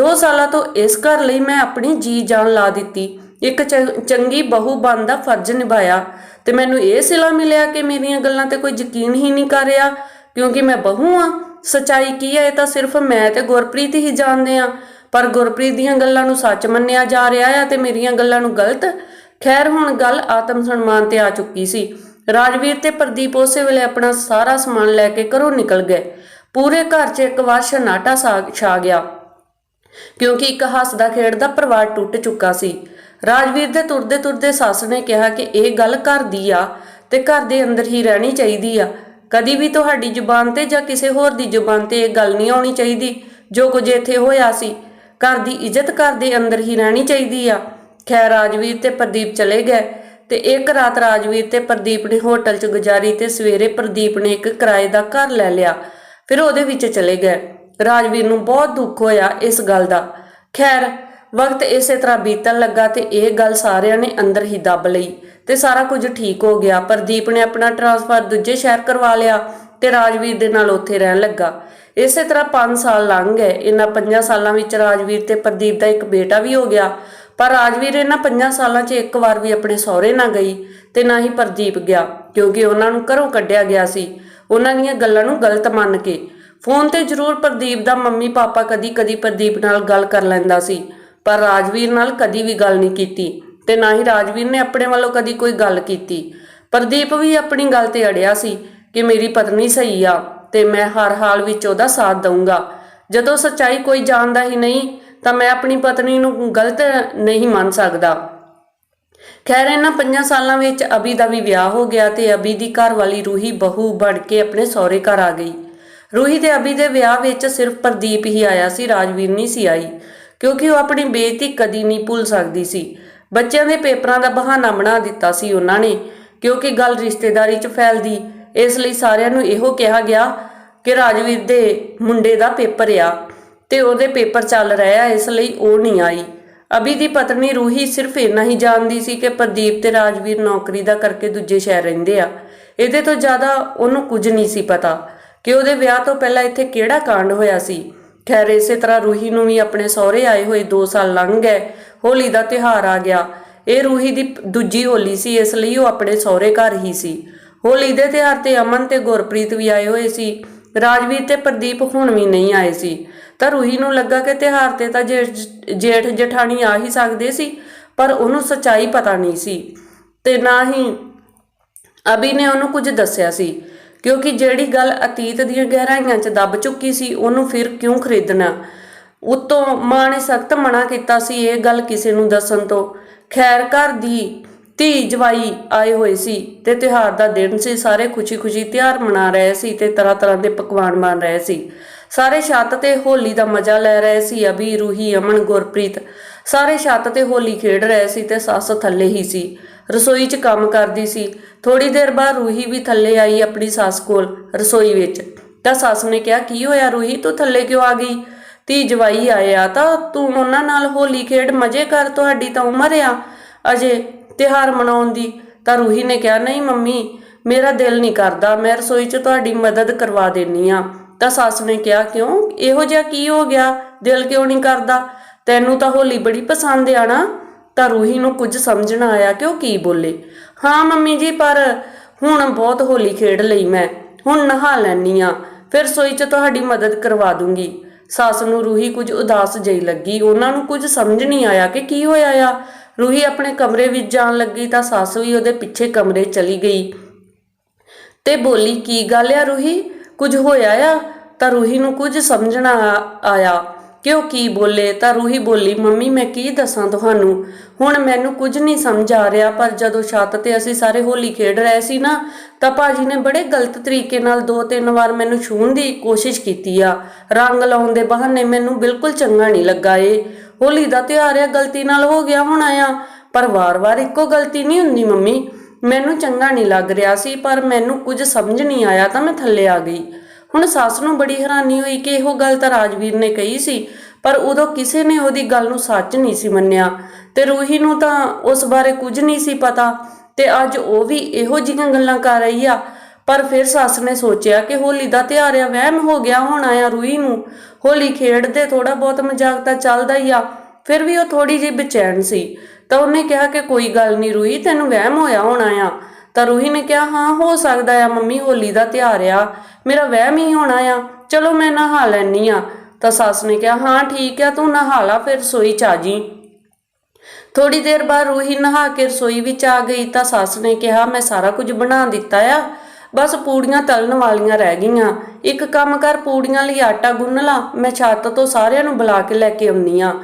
2 ਸਾਲਾਂ ਤੋਂ ਇਸ ਘਰ ਲਈ ਮੈਂ ਆਪਣੀ ਜੀ ਜਾਨ ਲਾ ਦਿੱਤੀ। ਇੱਕ ਚੰਗੀ ਬਹੂ ਬਣ ਦਾ ਫਰਜ਼ ਨਿਭਾਇਆ ਤੇ ਮੈਨੂੰ ਇਹ ਸਿਲਾ ਮਿਲਿਆ ਕਿ ਮੇਰੀਆਂ ਗੱਲਾਂ ਤੇ ਕੋਈ ਯਕੀਨ ਹੀ ਨਹੀਂ ਕਰ ਰਿਹਾ। ਕਿਉਂਕਿ ਮੈਂ ਬਹੂ ਆ। ਸਚਾਈ ਕੀ ਹੈ ਇਹ ਤਾਂ ਸਿਰਫ ਮੈਂ ਤੇ ਗੁਰਪ੍ਰੀਤ ਹੀ ਜਾਣਦੇ ਆ। ਪਰ ਗੁਰਪ੍ਰੀਤ ਦੀਆਂ ਗੱਲਾਂ ਨੂੰ ਸੱਚ ਮੰਨਿਆ ਜਾ ਰਿਹਾ ਆ ਤੇ ਮੇਰੀਆਂ ਗੱਲਾਂ ਨੂੰ ਗਲਤ? ਖੈਰ, ਹੁਣ ਗੱਲ ਆਤਮ ਸਨਮਾਨ ਤੇ ਆ ਚੁੱਕੀ ਸੀ। ਰਾਜਵੀਰ ਤੇ ਪ੍ਰਦੀਪ ਉਸੇ ਵੇਲੇ ਆਪਣਾ ਸਾਰਾ ਸਮਾਨ ਲੈ ਕੇ ਘਰੋਂ ਨਿਕਲ ਗਏ। ਪੂਰੇ ਘਰ 'ਚ ਇੱਕ ਵਾਰ ਸ਼ਨਾਟਾ ਸਾ- ਛਾ ਗਿਆ। ਕਿਉਂਕਿ ਇੱਕ ਹੱਸਦਾ ਖੇਡਦਾ ਪਰਿਵਾਰ ਟੁੱਟ ਚੁੱਕਾ ਸੀ। ਰਾਜਵੀਰ ਦੇ ਤੁਰਦੇ ਤੁਰਦੇ ਸੱਸ ਨੇ ਕਿਹਾ ਕਿ ਇਹ ਗੱਲ ਘਰ ਦੀ ਆ ਤੇ ਘਰ ਦੇ ਅੰਦਰ ਹੀ ਰਹਿਣੀ ਚਾਹੀਦੀ ਆ। ਕਦੀ ਵੀ ਤੁਹਾਡੀ ਜ਼ੁਬਾਨ ਤੇ ਜਾਂ ਕਿਸੇ ਹੋਰ ਦੀ ਜ਼ੁਬਾਨ ਤੇ ਇਹ ਗੱਲ ਨਹੀਂ ਆਉਣੀ ਚਾਹੀਦੀ। ਜੋ ਕੁਝ ਇੱਥੇ ਹੋਇਆ ਸੀ ਘਰ ਦੀ ਇੱਜ਼ਤ ਘਰ ਦੇ ਅੰਦਰ ਹੀ ਰਹਿਣੀ ਚਾਹੀਦੀ ਆ। ਖੈਰ, ਰਾਜਵੀਰ ਤੇ ਪ੍ਰਦੀਪ ਚਲੇ ਗਏ ਤੇ ਇੱਕ ਰਾਤ ਰਾਜਵੀਰ ਤੇ ਪ੍ਰਦੀਪ ਨੇ ਹੋਟਲ 'ਚ ਗੁਜ਼ਾਰੀ ਤੇ ਸਵੇਰੇ ਪ੍ਰਦੀਪ ਨੇ ਇੱਕ ਕਿਰਾਏ ਦਾ ਘਰ ਲੈ ਲਿਆ, ਫਿਰ ਉਹਦੇ ਵਿੱਚ ਚਲੇ ਗਏ। ਰਾਜਵੀਰ ਨੂੰ ਬਹੁਤ ਦੁੱਖ ਹੋਇਆ ਇਸ ਗੱਲ ਦਾ। ਖੈਰ, ਵਕਤ ਇਸੇ ਤਰ੍ਹਾਂ ਬੀਤਣ ਲੱਗਾ ਤੇ ਇਹ ਗੱਲ ਸਾਰਿਆਂ ਨੇ ਅੰਦਰ ਹੀ ਦੱਬ ਲਈ ਤੇ ਸਾਰਾ ਕੁਝ ਠੀਕ ਹੋ ਗਿਆ। ਪ੍ਰਦੀਪ ਨੇ ਆਪਣਾ ਟਰਾਂਸਫਰ ਦੂਜੇ ਸ਼ਹਿਰ ਕਰਵਾ ਲਿਆ ਤੇ ਰਾਜਵੀਰ ਦੇ ਨਾਲ ਉੱਥੇ ਰਹਿਣ ਲੱਗਾ। ਇਸੇ ਤਰ੍ਹਾਂ 5 ਸਾਲ ਲੰਘ ਗਏ। ਇਹਨਾਂ 5 ਸਾਲਾਂ ਵਿੱਚ ਰਾਜਵੀਰ ਤੇ ਪ੍ਰਦੀਪ ਦਾ ਇੱਕ ਬੇਟਾ ਵੀ ਹੋ ਗਿਆ। ਪਰ ਰਾਜਵੀਰ ਇਹਨਾਂ 5 ਸਾਲਾਂ 'ਚ ਇੱਕ ਵਾਰ ਵੀ ਆਪਣੇ ਸਹੁਰੇ ਨਾ ਗਈ ਤੇ ਨਾ ਹੀ ਪ੍ਰਦੀਪ ਗਿਆ, ਕਿਉਂਕਿ ਉਹਨਾਂ ਨੂੰ ਘਰੋਂ ਕੱਢਿਆ ਗਿਆ ਸੀ। ਉਹਨਾਂ ਦੀਆਂ ਗੱਲਾਂ ਨੂੰ ਗਲਤ ਮੰਨ ਕੇ। ਫੋਨ ਤੇ ਜ਼ਰੂਰ ਪ੍ਰਦੀਪ ਦਾ ਮੰਮੀ ਪਾਪਾ ਕਦੀ-ਕਦੀ ਪ੍ਰਦੀਪ ਨਾਲ ਗੱਲ ਕਰ ਲੈਂਦਾ ਸੀ, ਪਰ ਰਾਜਵੀਰ ਨਾਲ ਕਦੀ ਵੀ ਗੱਲ ਨਹੀਂ ਕੀਤੀ ਤੇ ਨਾ ਹੀ ਰਾਜਵੀਰ ਨੇ ਆਪਣੇ ਵੱਲੋਂ ਕਦੀ ਕੋਈ ਗੱਲ ਕੀਤੀ। ਪ੍ਰਦੀਪ ਵੀ ਆਪਣੀ ਗੱਲ ਤੇ ਅੜਿਆ ਸੀ ਕਿ ਮੇਰੀ ਪਤਨੀ ਸਹੀ ਆ। ਤੇ ਮੈਂ ਹਰ ਹਾਲ ਵਿੱਚ ਉਹਦਾ ਸਾਥ ਦਊਂਗਾ। ਜਦੋਂ ਸੱਚਾਈ ਕੋਈ ਜਾਣਦਾ ਹੀ ਨਹੀਂ, ਤਾਂ ਮੈਂ ਆਪਣੀ ਪਤਨੀ ਨੂੰ ਗਲਤ ਨਹੀਂ ਮੰਨ ਸਕਦਾ। ਖੈਰ, ਇਹਨਾਂ ਪੰਜਾਂ ਸਾਲਾਂ ਵਿੱਚ ਅਬੀ ਦਾ ਵੀ ਵਿਆਹ ਹੋ ਗਿਆ ਤੇ ਅਬੀ ਦੀ ਘਰ ਵਾਲੀ ਰੂਹੀ ਬਹੂ ਬਣ ਕੇ ਆਪਣੇ ਸਹੁਰੇ ਘਰ ਆ ਗਈ। ਰੂਹੀ ਤੇ ਅਬੀ ਦੇ ਵਿਆਹ ਵਿੱਚ ਸਿਰਫ ਪ੍ਰਦੀਪ ਹੀ ਆਇਆ ਸੀ, ਰਾਜਵੀਰ ਨਹੀਂ ਸੀ ਆਈ, ਕਿਉਂਕਿ ਉਹ ਆਪਣੀ ਬੇਇੱਜ਼ਤੀ ਕਦੀ ਨਹੀਂ ਭੁੱਲ ਸਕਦੀ ਸੀ। ਬੱਚਿਆਂ ਦੇ ਪੇਪਰਾਂ ਦਾ ਬਹਾਨਾ ਬਣਾ ਦਿੱਤਾ ਸੀ ਉਹਨਾਂ ਨੇ, ਕਿਉਂਕਿ ਗੱਲ ਰਿਸ਼ਤੇਦਾਰੀ 'ਚ ਫੈਲਦੀ ਇਸ ਲਈ ਸਾਰਿਆਂ ਨੂੰ ਇਹੋ ਕਿਹਾ ਗਿਆ ਕਿ ਰਾਜਵੀਰ ਦੇ ਮੁੰਡੇ ਦਾ ਪੇਪਰ ਆ ਤੇ ਉਹਦੇ ਪੇਪਰ ਚੱਲ ਰਿਹਾ ਇਸ ਲਈ ਉਹ ਨਹੀਂ ਆਈ। ਅਭੀ ਦੀ ਪਤਨੀ ਰੂਹੀ ਸਿਰਫ ਇੰਨਾ ਹੀ ਜਾਣਦੀ ਸੀ ਕਿ ਪ੍ਰਦੀਪ ਤੇ ਰਾਜਵੀਰ ਨੌਕਰੀ ਦਾ ਕਰਕੇ ਦੂਜੇ ਸ਼ਹਿਰ ਰਹਿੰਦੇ ਆ। ਇਹਦੇ ਤੋਂ ਜ਼ਿਆਦਾ ਉਹਨੂੰ ਕੁਝ ਨਹੀਂ ਸੀ ਪਤਾ ਕਿ ਉਹਦੇ ਵਿਆਹ ਤੋਂ ਪਹਿਲਾਂ ਇੱਥੇ ਕਿਹੜਾ ਕਾਂਡ ਹੋਇਆ ਸੀ। ਖੈਰ, ਇਸੇ ਤਰ੍ਹਾਂ ਰੂਹੀ ਨੂੰ ਵੀ ਆਪਣੇ ਸਹੁਰੇ ਆਏ ਹੋਏ 2 ਸਾਲ ਲੰਘ ਗਏ, ਹੋਲੀ ਦਾ ਤਿਉਹਾਰ ਆ ਗਿਆ। ਇਹ ਰੂਹੀ ਦੀ ਦੂਜੀ ਹੋਲੀ ਸੀ, ਇਸ ਲਈ ਉਹ ਆਪਣੇ ਸਹੁਰੇ ਘਰ ਹੀ ਸੀ। ਹੋਲੀ ਦੇ ਤਿਉਹਾਰ ਤੇ ਅਮਨ ਤੇ ਗੁਰਪ੍ਰੀਤ ਵੀ ਆਏ ਹੋਏ ਸੀ। ਰਾਜਵੀਰ ਤੇ ਪ੍ਰਦੀਪ ਹੁਣ ਵੀ ਨਹੀਂ ਆਏ ਸੀ। ਤਾਂ ਰੂਹੀ ਨੂੰ ਲੱਗਾ ਕਿ ਤਿਉਹਾਰ ਤੇ ਤਾਂ ਜੇਠ ਜਠਾਣੀ ਆ ਹੀ ਸਕਦੇ ਸੀ, ਪਰ ਉਹਨੂੰ ਸੱਚਾਈ ਪਤਾ ਨਹੀਂ ਸੀ। ਤੇ ਨਾ ਹੀ ਅਭੀ ਨੇ ਉਹਨੂੰ ਕੁਝ ਦੱਸਿਆ ਸੀ, ਕਿਉਂਕਿ ਜਿਹੜੀ ਗੱਲ ਅਤੀਤ ਦੀਆਂ ਗਹਿਰਾਈਆਂ 'ਚ ਦੱਬ ਚੁੱਕੀ ਸੀ, ਉਹਨੂੰ ਫਿਰ ਕਿਉਂ ਖਰੀਦਣਾ? ਉਤੋਂ ਮਾਂ ਨੇ ਸਖਤ ਮਨਾ ਕੀਤਾ ਸੀ ਇਹ ਗੱਲ ਕਿਸੇ ਨੂੰ ਦੱਸਣ ਤੋਂ। ਖੈਰ, ਘਰ ਦੀ ਧੀ ਜਵਾਈ ਆਏ ਹੋਏ ਸੀ ਤੇ ਤਿਉਹਾਰ ਦਾ ਦਿਨ ਸੀ। ਸਾਰੇ ਖੁਸ਼ੀ-ਖੁਸ਼ੀ ਤਿਉਹਾਰ ਮਨਾ ਰਹੇ ਸੀ ਤੇ ਤਰ੍ਹਾਂ ਤਰ੍ਹਾਂ ਦੇ ਪਕਵਾਨ ਬਣ ਰਹੇ ਸੀ। ਸਾਰੇ ਛੱਤ ਤੇ ਹੋਲੀ ਦਾ ਮਜ਼ਾ ਲੈ ਰਹੇ ਸੀ। ਅਭੀ ਰੂਹੀ, ਅਮਨ, ਗੁਰਪ੍ਰੀਤ ਸਾਰੇ ਛੱਤ ਤੇ ਹੋਲੀ ਖੇਡ ਰਹੇ ਸੀ ਤੇ ਸੱਸ ਥੱਲੇ ਹੀ ਸੀ। ਰਸੋਈ 'ਚ ਕੰਮ ਕਰਦੀ ਸੀ। ਥੋੜੀ ਦੇਰ ਬਾਅਦ ਰੂਹੀ ਵੀ ਥੱਲੇ ਆਈ ਆਪਣੀ ਸੱਸ ਕੋਲ ਰਸੋਈ ਵਿੱਚ। ਤਾਂ ਸੱਸ ਨੇ ਕਿਹਾ, ਕੀ ਹੋਇਆ ਰੂਹੀ? ਤੂੰ ਥੱਲੇ ਕਿਉਂ ਆ ਗਈ? ਧੀ ਜਵਾਈ ਆਇਆ ਤਾਂ ਤੂੰ ਉਹਨਾਂ ਨਾਲ ਹੋਲੀ ਖੇਡ ਮਜ਼ੇ ਕਰ। ਤੁਹਾਡੀ ਤਾਂ ਉਮਰ ਆ। ਅਜੇ ਤਿਉਹਾਰ ਮਨਾਉਣ ਦੀ। ਤਾਂ ਰੂਹੀ ਨੇ ਕਿਹਾ, ਨਹੀਂ ਮੰਮੀ, ਮੇਰਾ ਦਿਲ ਨਹੀਂ ਕਰਦਾ, ਮੈਂ ਰਸੋਈ 'ਚ ਤੁਹਾਡੀ ਮਦਦ ਕਰਵਾ ਦੇਣੀ ਆ ਤਾਂ ਸੱਸ ਨੇ ਕਿਹਾ, ਕਿਉਂ? ਇਹੋ ਜਿਹਾ ਕੀ ਹੋ ਗਿਆ? ਦਿਲ ਕਿਉਂ ਨਹੀਂ ਕਰਦਾ? ਤੈਨੂੰ ਤਾਂ ਹੋਲੀ ਬੜੀ ਪਸੰਦ ਆ ਨਾ? ਤਾਂ ਰੂਹੀ ਨੂੰ ਕੁਝ ਸਮਝ ਨਾ ਆਇਆ ਕਿ ਉਹ ਕੀ ਬੋਲੇ। ਹਾਂ ਮੰਮੀ ਜੀ, ਪਰ ਹੁਣ ਬਹੁਤ ਹੋਲੀ ਖੇਡ ਲਈ ਮੈਂ। ਹੁਣ ਨਹਾ ਲੈਣੀ ਆ ਫਿਰ ਸੋਈ 'ਚ ਤੁਹਾਡੀ ਮਦਦ ਕਰਵਾ ਦੂੰਗੀ। ਸੱਸ ਨੂੰ ਰੂਹੀ ਕੁਝ ਉਦਾਸ ਜਿਹੀ ਲੱਗੀ। ਉਹਨਾਂ ਨੂੰ ਕੁਝ ਸਮਝ ਨਹੀਂ ਆਇਆ ਕਿ ਕੀ ਹੋਇਆ ਆ। ਰੂਹੀ ਆਪਣੇ ਕਮਰੇ ਵਿੱਚ ਜਾਣ ਲੱਗੀ ਤਾਂ ਸੱਸ ਵੀ ਉਹਦੇ ਪਿੱਛੇ ਕਮਰੇ ਚਲੀ ਗਈ। ਤੇ ਬੋਲੀ, ਕੀ ਗੱਲ ਆ ਰੂਹੀ? ਕੁਝ ਹੋਇਆ ਆ? ਤਾਂ ਰੂਹੀ ਨੂੰ ਕੁਝ ਸਮਝਣਾ ਆਇਆ। ਕਿ ਉਹ ਕੀ ਬੋਲੇ? ਤਾਂ ਰੂਹੀ ਬੋਲੀ, ਮੰਮੀ, ਮੈਂ ਕੀ ਦੱਸਾਂ ਤੁਹਾਨੂੰ? ਹੁਣ ਮੈਨੂੰ ਕੁਝ ਨਹੀਂ ਸਮਝ ਆ ਰਿਹਾ, ਪਰ ਜਦੋਂ ਛੱਤ ਤੇ ਅਸੀਂ ਸਾਰੇ ਹੋਲੀ ਖੇਡ ਰਹੇ ਸੀ ਨਾ, ਤਾਂ ਭਾਜੀ ਨੇ ਬੜੇ ਗਲਤ ਤਰੀਕੇ ਨਾਲ ਦੋ ਤਿੰਨ ਵਾਰ ਮੈਨੂੰ ਛੂਹਣ ਦੀ ਕੋਸ਼ਿਸ਼ ਕੀਤੀ ਆ। ਰੰਗ ਲਾਉਣ ਦੇ ਬਹਾਨੇ ਮੈਨੂੰ ਬਿਲਕੁਲ ਚੰਗਾ ਨਹੀਂ ਲੱਗਾ ਏ। ਹੋਲੀ ਦਾ ਤਿਉਹਾਰ ਆ, ਗਲਤੀ ਨਾਲ ਹੋ ਗਿਆ ਹੋਣਾ ਆ। ਪਰ ਵਾਰ-ਵਾਰ ਇੱਕੋ ਗਲਤੀ ਨਹੀਂ ਹੁੰਦੀ, ਮੰਮੀ। ਮੈਨੂੰ ਚੰਗਾ ਨਹੀਂ ਲੱਗ ਰਿਹਾ ਸੀ, ਪਰ ਮੈਨੂੰ ਕੁਝ ਸਮਝ ਨਹੀਂ ਆਇਆ ਤਾਂ ਮੈਂ ਥੱਲੇ ਆ ਗਈ। ਹੁਣ ਸੱਸ ਨੂੰ ਬੜੀ ਹੈਰਾਨੀ ਹੋਈ ਕਿ ਇਹੋ ਗੱਲ ਤਾਂ ਰਾਜਵੀਰ ਨੇ ਕਹੀ ਸੀ, ਪਰ ਉਦੋਂ ਕਿਸੇ ਨੇ ਉਹਦੀ ਗੱਲ ਨੂੰ ਸੱਚ ਨਹੀਂ ਸੀ ਮੰਨਿਆ। ਤੇ ਰੂਹੀ ਨੂੰ ਤਾਂ ਉਸ ਬਾਰੇ ਕੁਝ ਨਹੀਂ ਸੀ ਪਤਾ, ਤੇ ਅੱਜ ਉਹ ਵੀ ਇਹੋ ਜਿਹੀਆਂ ਗੱਲਾਂ ਕਰ ਰਹੀ ਆ। ਪਰ ਫਿਰ ਸੱਸ ਨੇ ਸੋਚਿਆ ਕਿ ਹੋਲੀ ਦਾ ਤਿਉਹਾਰ ਆ, ਵਹਿਮ ਹੋ ਗਿਆ ਹੋਣਾ ਆ ਰੂਹੀ ਨੂੰ। ਹੋਲੀ ਖੇਡਦੇ ਥੋੜਾ ਬਹੁਤ ਮਜ਼ਾਕ ਤਾਂ ਚੱਲਦਾ ਹੀ ਆ, ਫਿਰ ਵੀ ਉਹ ਥੋੜੀ ਜਿਹੀ ਬੇਚੈਨ ਸੀ। ਤਾਂ ਉਹਨੇ ਕਿਹਾ ਕਿ ਕੋਈ ਗੱਲ ਨਹੀਂ ਰੂਹੀ, ਤੈਨੂੰ ਵਹਿਮ ਹੋਇਆ ਹੋਣਾ ਆ। ਤਾਂ ਰੂਹੀ ਨੇ ਕਿਹਾ, ਹਾਂ, ਹੋ ਸਕਦਾ ਆ, ਮੰਮੀ ਹੋਲੀ ਦਾ ਤਿਉਹਾਰ ਆ। ਮੇਰਾ ਵਹਿਮ ਹੀ ਹੋਣਾ ਆ। ਚਲੋ, ਮੈਂ ਨਹਾ ਲੈਣੀ ਆ। ਤਾਂ ਸੱਸ ਨੇ ਕਿਹਾ, ਹਾਂ, ਠੀਕ ਆ, ਤੂੰ ਨਹਾ ਲਾ, ਫਿਰ ਰਸੋਈ ਚ ਆ ਜੀ। ਥੋੜੀ ਦੇਰ ਬਾਅਦ ਰੂਹੀ ਨਹਾ ਕੇ ਰਸੋਈ ਵਿੱਚ ਆ ਗਈ। ਤਾਂ ਸੱਸ ਨੇ ਕਿਹਾ, ਮੈਂ ਸਾਰਾ ਕੁਝ ਬਣਾ ਦਿੱਤਾ ਆ। ਬਸ ਪੂੜੀਆਂ ਤਲਣ ਵਾਲੀਆਂ ਰਹਿ ਗਈਆਂ। ਇੱਕ ਕੰਮ ਕਰ, ਪੂੜੀਆਂ ਲਈ ਆਟਾ ਗੁੰਨ ਲਾ। ਮੈਂ ਛੱਤ ਤੋਂ ਸਾਰਿਆਂ ਨੂੰ ਬੁਲਾ ਕੇ ਲੈ ਕੇ ਆਉਣੀ ਆ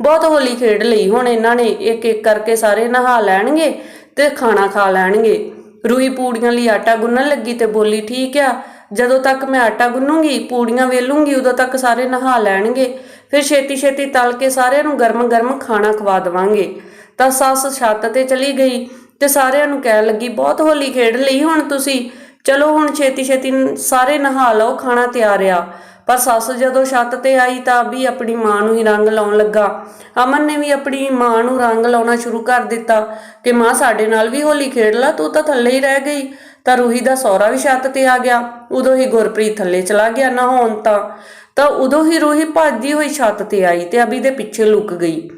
ਬਹੁਤ ਹੋਲੀ ਖੇਡ ਲਈ ਹੁਣ ਇਹਨਾਂ ਨੇ। ਇੱਕ ਇੱਕ ਕਰਕੇ ਸਾਰੇ ਨਹਾ ਲੈਣਗੇ ਤੇ ਖਾਣਾ ਖਾ ਲੈਣਗੇ। ਰੂਹੀ ਪੂੜੀਆਂ ਲਈ ਆਟਾ ਗੁੰਨਣ ਲੱਗੀ ਤੇ ਬੋਲੀ, ਠੀਕ ਆ। ਜਦੋਂ ਤੱਕ ਮੈਂ ਆਟਾ ਗੁੰਨੂੰਗੀ, ਪੂੜੀਆਂ ਵੇਲੂੰਗੀ, ਉਦੋਂ ਤੱਕ ਸਾਰੇ ਨਹਾ ਲੈਣਗੇ। ਫਿਰ ਛੇਤੀ ਛੇਤੀ ਤਲ ਕੇ ਸਾਰਿਆਂ ਨੂੰ ਗਰਮ-ਗਰਮ ਖਾਣਾ ਖਵਾ ਦਵਾਂਗੇ। ਤਾਂ ਸੱਸ ਛੱਤ ਤੇ ਚਲੀ ਗਈ ਤੇ ਸਾਰਿਆਂ ਨੂੰ ਕਹਿਣ ਲੱਗੀ, ਬਹੁਤ ਹੋਲੀ ਖੇਡ ਲਈ ਹੁਣ ਤੁਸੀਂ। ਚਲੋ ਹੁਣ ਛੇਤੀ ਛੇਤੀ ਸਾਰੇ ਨਹਾ ਲਓ, ਖਾਣਾ ਤਿਆਰ ਆ। ਪਰ ਸੱਸ ਜਦੋਂ ਛੱਤ ਤੇ ਆਈ ਤਾਂ ਵੀ ਆਪਣੀ ਮਾਂ ਨੂੰ ਹੀ ਰੰਗ ਲਾਉਣ ਲੱਗਾ। ਅਮਨ ਨੇ ਵੀ ਆਪਣੀ ਮਾਂ ਨੂੰ ਰੰਗ ਲਾਉਣਾ ਸ਼ੁਰੂ ਕਰ ਦਿੱਤਾ ਕਿ ਮਾਂ ਸਾਡੇ ਨਾਲ ਵੀ ਹੋਲੀ ਖੇਡ ਲਾ, ਤੂੰ ਤਾਂ ਥੱਲੇ ਹੀ ਰਹਿ ਗਈ। ਤਾਂ ਰੂਹੀ ਦਾ ਸਹੁਰਾ ਵੀ ਛੱਤ ਤੇ ਆ ਗਿਆ। ਉਦੋਂ ਹੀ ਗੁਰਪ੍ਰੀਤ ਥੱਲੇ ਚਲਾ ਗਿਆ ਨਹਾਉਣ ਤਾਂ। ਤਾਂ ਉਦੋਂ ਹੀ ਰੂਹੀ ਭੱਜਦੀ ਹੋਈ ਛੱਤ ਤੇ ਆਈ ਤੇ ਅਭੀ ਦੇ ਪਿੱਛੇ ਲੁਕ ਗਈ।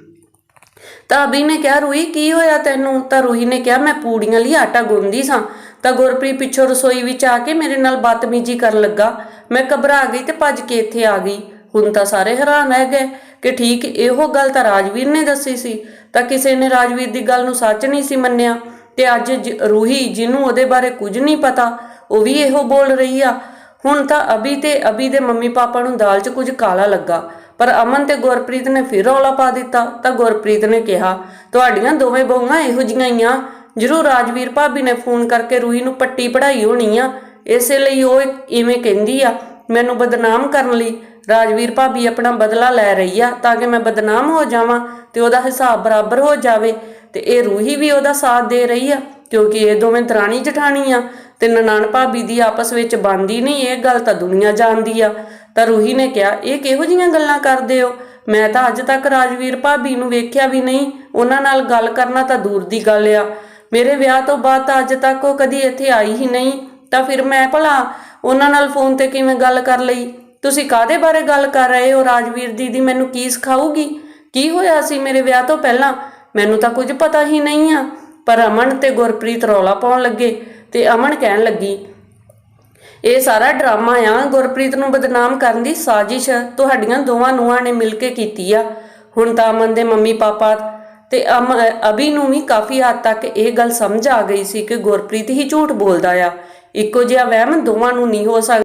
ਤਾਂ ਅਭੀ ਨੇ ਕਿਹਾ, ਰੂਹੀ, ਕੀ ਹੋਇਆ ਤੈਨੂੰ? ਤਾਂ ਰੂਹੀ ਨੇ ਕਿਹਾ, ਮੈਂ ਪੂੜੀਆਂ ਲਈ ਆਟਾ ਗੁੰਨਦੀ ਸਾਂ। ਤਾਂ ਗੁਰਪ੍ਰੀਤ ਪਿੱਛੋਂ ਰਸੋਈ ਵਿੱਚ ਆ ਕੇ ਮੇਰੇ ਨਾਲ ਬਦਤਮੀਜ਼ੀ ਕਰਨ ਲੱਗਾ। ਮੈਂ ਘਬਰਾ ਗਈ ਤੇ ਭੱਜ ਕੇ ਇੱਥੇ ਆ ਗਈ। ਹੁਣ ਤਾਂ ਸਾਰੇ ਹੈਰਾਨ ਰਹਿ ਗਏ ਕਿ ਠੀਕ ਇਹੋ ਗੱਲ ਤਾਂ ਰਾਜਵੀਰ ਨੇ ਦੱਸੀ ਸੀ। ਤਾਂ ਕਿਸੇ ਨੇ ਰਾਜਵੀਰ ਦੀ ਗੱਲ ਨੂੰ ਸੱਚ ਨਹੀਂ ਸੀ ਮੰਨਿਆ ਤੇ ਅੱਜ ਰੂਹੀ ਜਿਹਨੂੰ ਉਹਦੇ ਬਾਰੇ ਕੁਝ ਨਹੀਂ ਪਤਾ, ਉਹ ਵੀ ਇਹੋ ਬੋਲ ਰਹੀ ਆ। ਹੁਣ ਤਾਂ ਅਭੀ ਤੇ ਅਭੀ ਦੇ ਮੰਮੀ ਪਾਪਾ ਨੂੰ ਦਾਲ 'ਚ ਕੁਝ ਕਾਲਾ ਲੱਗਾ। ਪਰ ਅਮਨ ਤੇ ਗੁਰਪ੍ਰੀਤ ਨੇ ਫਿਰ ਰੌਲਾ ਪਾ ਦਿੱਤਾ। ਤਾਂ ਗੁਰਪ੍ਰੀਤ ਨੇ ਕਿਹਾ, ਤੁਹਾਡੀਆਂ ਦੋਵੇਂ ਬਹੂਆਂ ਇਹੋ ਜਿਹੀਆਂ ਹੀ ਆ। ਜ਼ਰੂਰ ਰਾਜਵੀਰ ਭਾਬੀ ਨੇ ਫੋਨ ਕਰਕੇ ਰੂਹੀ ਨੂੰ ਪੱਟੀ ਪੜਾਈ ਹੋਣੀ ਆ। ਇਸੇ ਲਈ ਉਹ ਇਵੇਂ ਕਹਿੰਦੀ ਆ, ਮੈਨੂੰ ਬਦਨਾਮ ਕਰਨ ਲਈ ਰਾਜਵੀਰ ਭਾਬੀ ਆਪਣਾ ਬਦਲਾ ਲੈ ਰਹੀ ਆ, ਤਾਂ ਕਿ ਮੈਂ ਬਦਨਾਮ ਹੋ ਜਾਵਾਂ ਤੇ ਉਹਦਾ ਹਿਸਾਬ ਬਰਾਬਰ ਹੋ ਜਾਵੇ ਤੇ ਇਹ ਰੂਹੀ ਵੀ ਉਹਦਾ ਸਾਥ ਦੇ ਰਹੀ ਆ, ਕਿਉਂਕਿ ਇਹ ਦੋਵੇਂ ਦਰਾਣੀ ਜਠਾਣੀ ਆ ਤੇ ਨਨਾਣ ਭਾਬੀ ਦੀ ਆਪਸ ਵਿੱਚ ਬਣਦੀ ਨਹੀਂ, ਇਹ ਗੱਲ ਤਾਂ ਦੁਨੀਆ ਜਾਣਦੀ ਆ। ਤਾਂ ਰੂਹੀ ਨੇ ਕਿਹਾ, ਇਹ ਕਿਹੋ ਜੀਆਂ ਗੱਲਾਂ ਕਰਦੇ ਹੋ? ਮੈਂ ਤਾਂ ਅੱਜ ਤੱਕ ਰਾਜਵੀਰ ਭਾਬੀ ਨੂੰ ਵੇਖਿਆ ਵੀ ਨਹੀਂ, ਉਹਨਾਂ ਨਾਲ ਗੱਲ ਕਰਨਾ ਤਾਂ ਦੂਰ ਦੀ ਗੱਲ ਆ। ਮੇਰੇ ਵਿਆਹ ਤੋਂ ਬਾਅਦ ਤਾਂ ਅੱਜ ਤੱਕ ਉਹ ਕਦੀ ਇੱਥੇ ਆਈ ਹੀ ਨਹੀਂ। ਤਾਂ ਫਿਰ ਮੈਂ ਭਲਾ ਉਹਨਾਂ ਨਾਲ ਫੋਨ ਤੇ ਕਿਵੇਂ ਗੱਲ ਕਰ ਲਈ? ਤੁਸੀਂ ਕਾਦੇ ਬਾਰੇ ਗੱਲ ਕਰ ਰਹੇ ਹੋ? ਰਾਜਵੀਰ ਦੀਦੀ ਮੈਨੂੰ ਕੀ ਸਿਖਾਊਗੀ? ਕੀ ਹੋਇਆ ਸੀ ਮੇਰੇ ਵਿਆਹ ਤੋਂ ਪਹਿਲਾਂ? ਮੈਨੂੰ ਤਾਂ ਕੁਝ ਪਤਾ ਹੀ ਨਹੀਂ ਆ। ਪਰ ਅਮਨ ਤੇ ਗੁਰਪ੍ਰੀਤ ਰੌਲਾ ਪਾਉਣ ਲੱਗੇ ਤੇ ਅਮਨ ਕਹਿਣ ਲੱਗੀ, ਇਹ ਸਾਰਾ ਡਰਾਮਾ ਆ। ਗੁਰਪ੍ਰੀਤ ਨੂੰ ਬਦਨਾਮ ਕਰਨ ਦੀ ਸਾਜ਼ਿਸ਼ ਤੁਹਾਡੀਆਂ ਦੋਵਾਂ ਨੂੰਹਾਂ ਨੇ ਮਿਲ ਕੇ ਕੀਤੀ ਆ। ਹੁਣ ਤਾਂ ਅਮਨ ਦੇ ਮੰਮੀ ਪਾਪਾ ਤੇ ਅਮ ਅਭੀ ਨੂੰ ਵੀ ਕਾਫੀ ਹੱਦ ਤੱਕ ਇਹ ਗੱਲ ਸਮਝ ਆ ਗਈ ਸੀ ਕਿ ਗੁਰਪ੍ਰੀਤ ਹੀ ਝੂਠ ਬੋਲਦਾ ਆ। ਇੱਕੋ ਜਿਹਾ ਵਹਿਮ ਦੋਵਾਂ ਨੂੰ ਨਹੀਂ ਹੋ ਸਕਦਾ।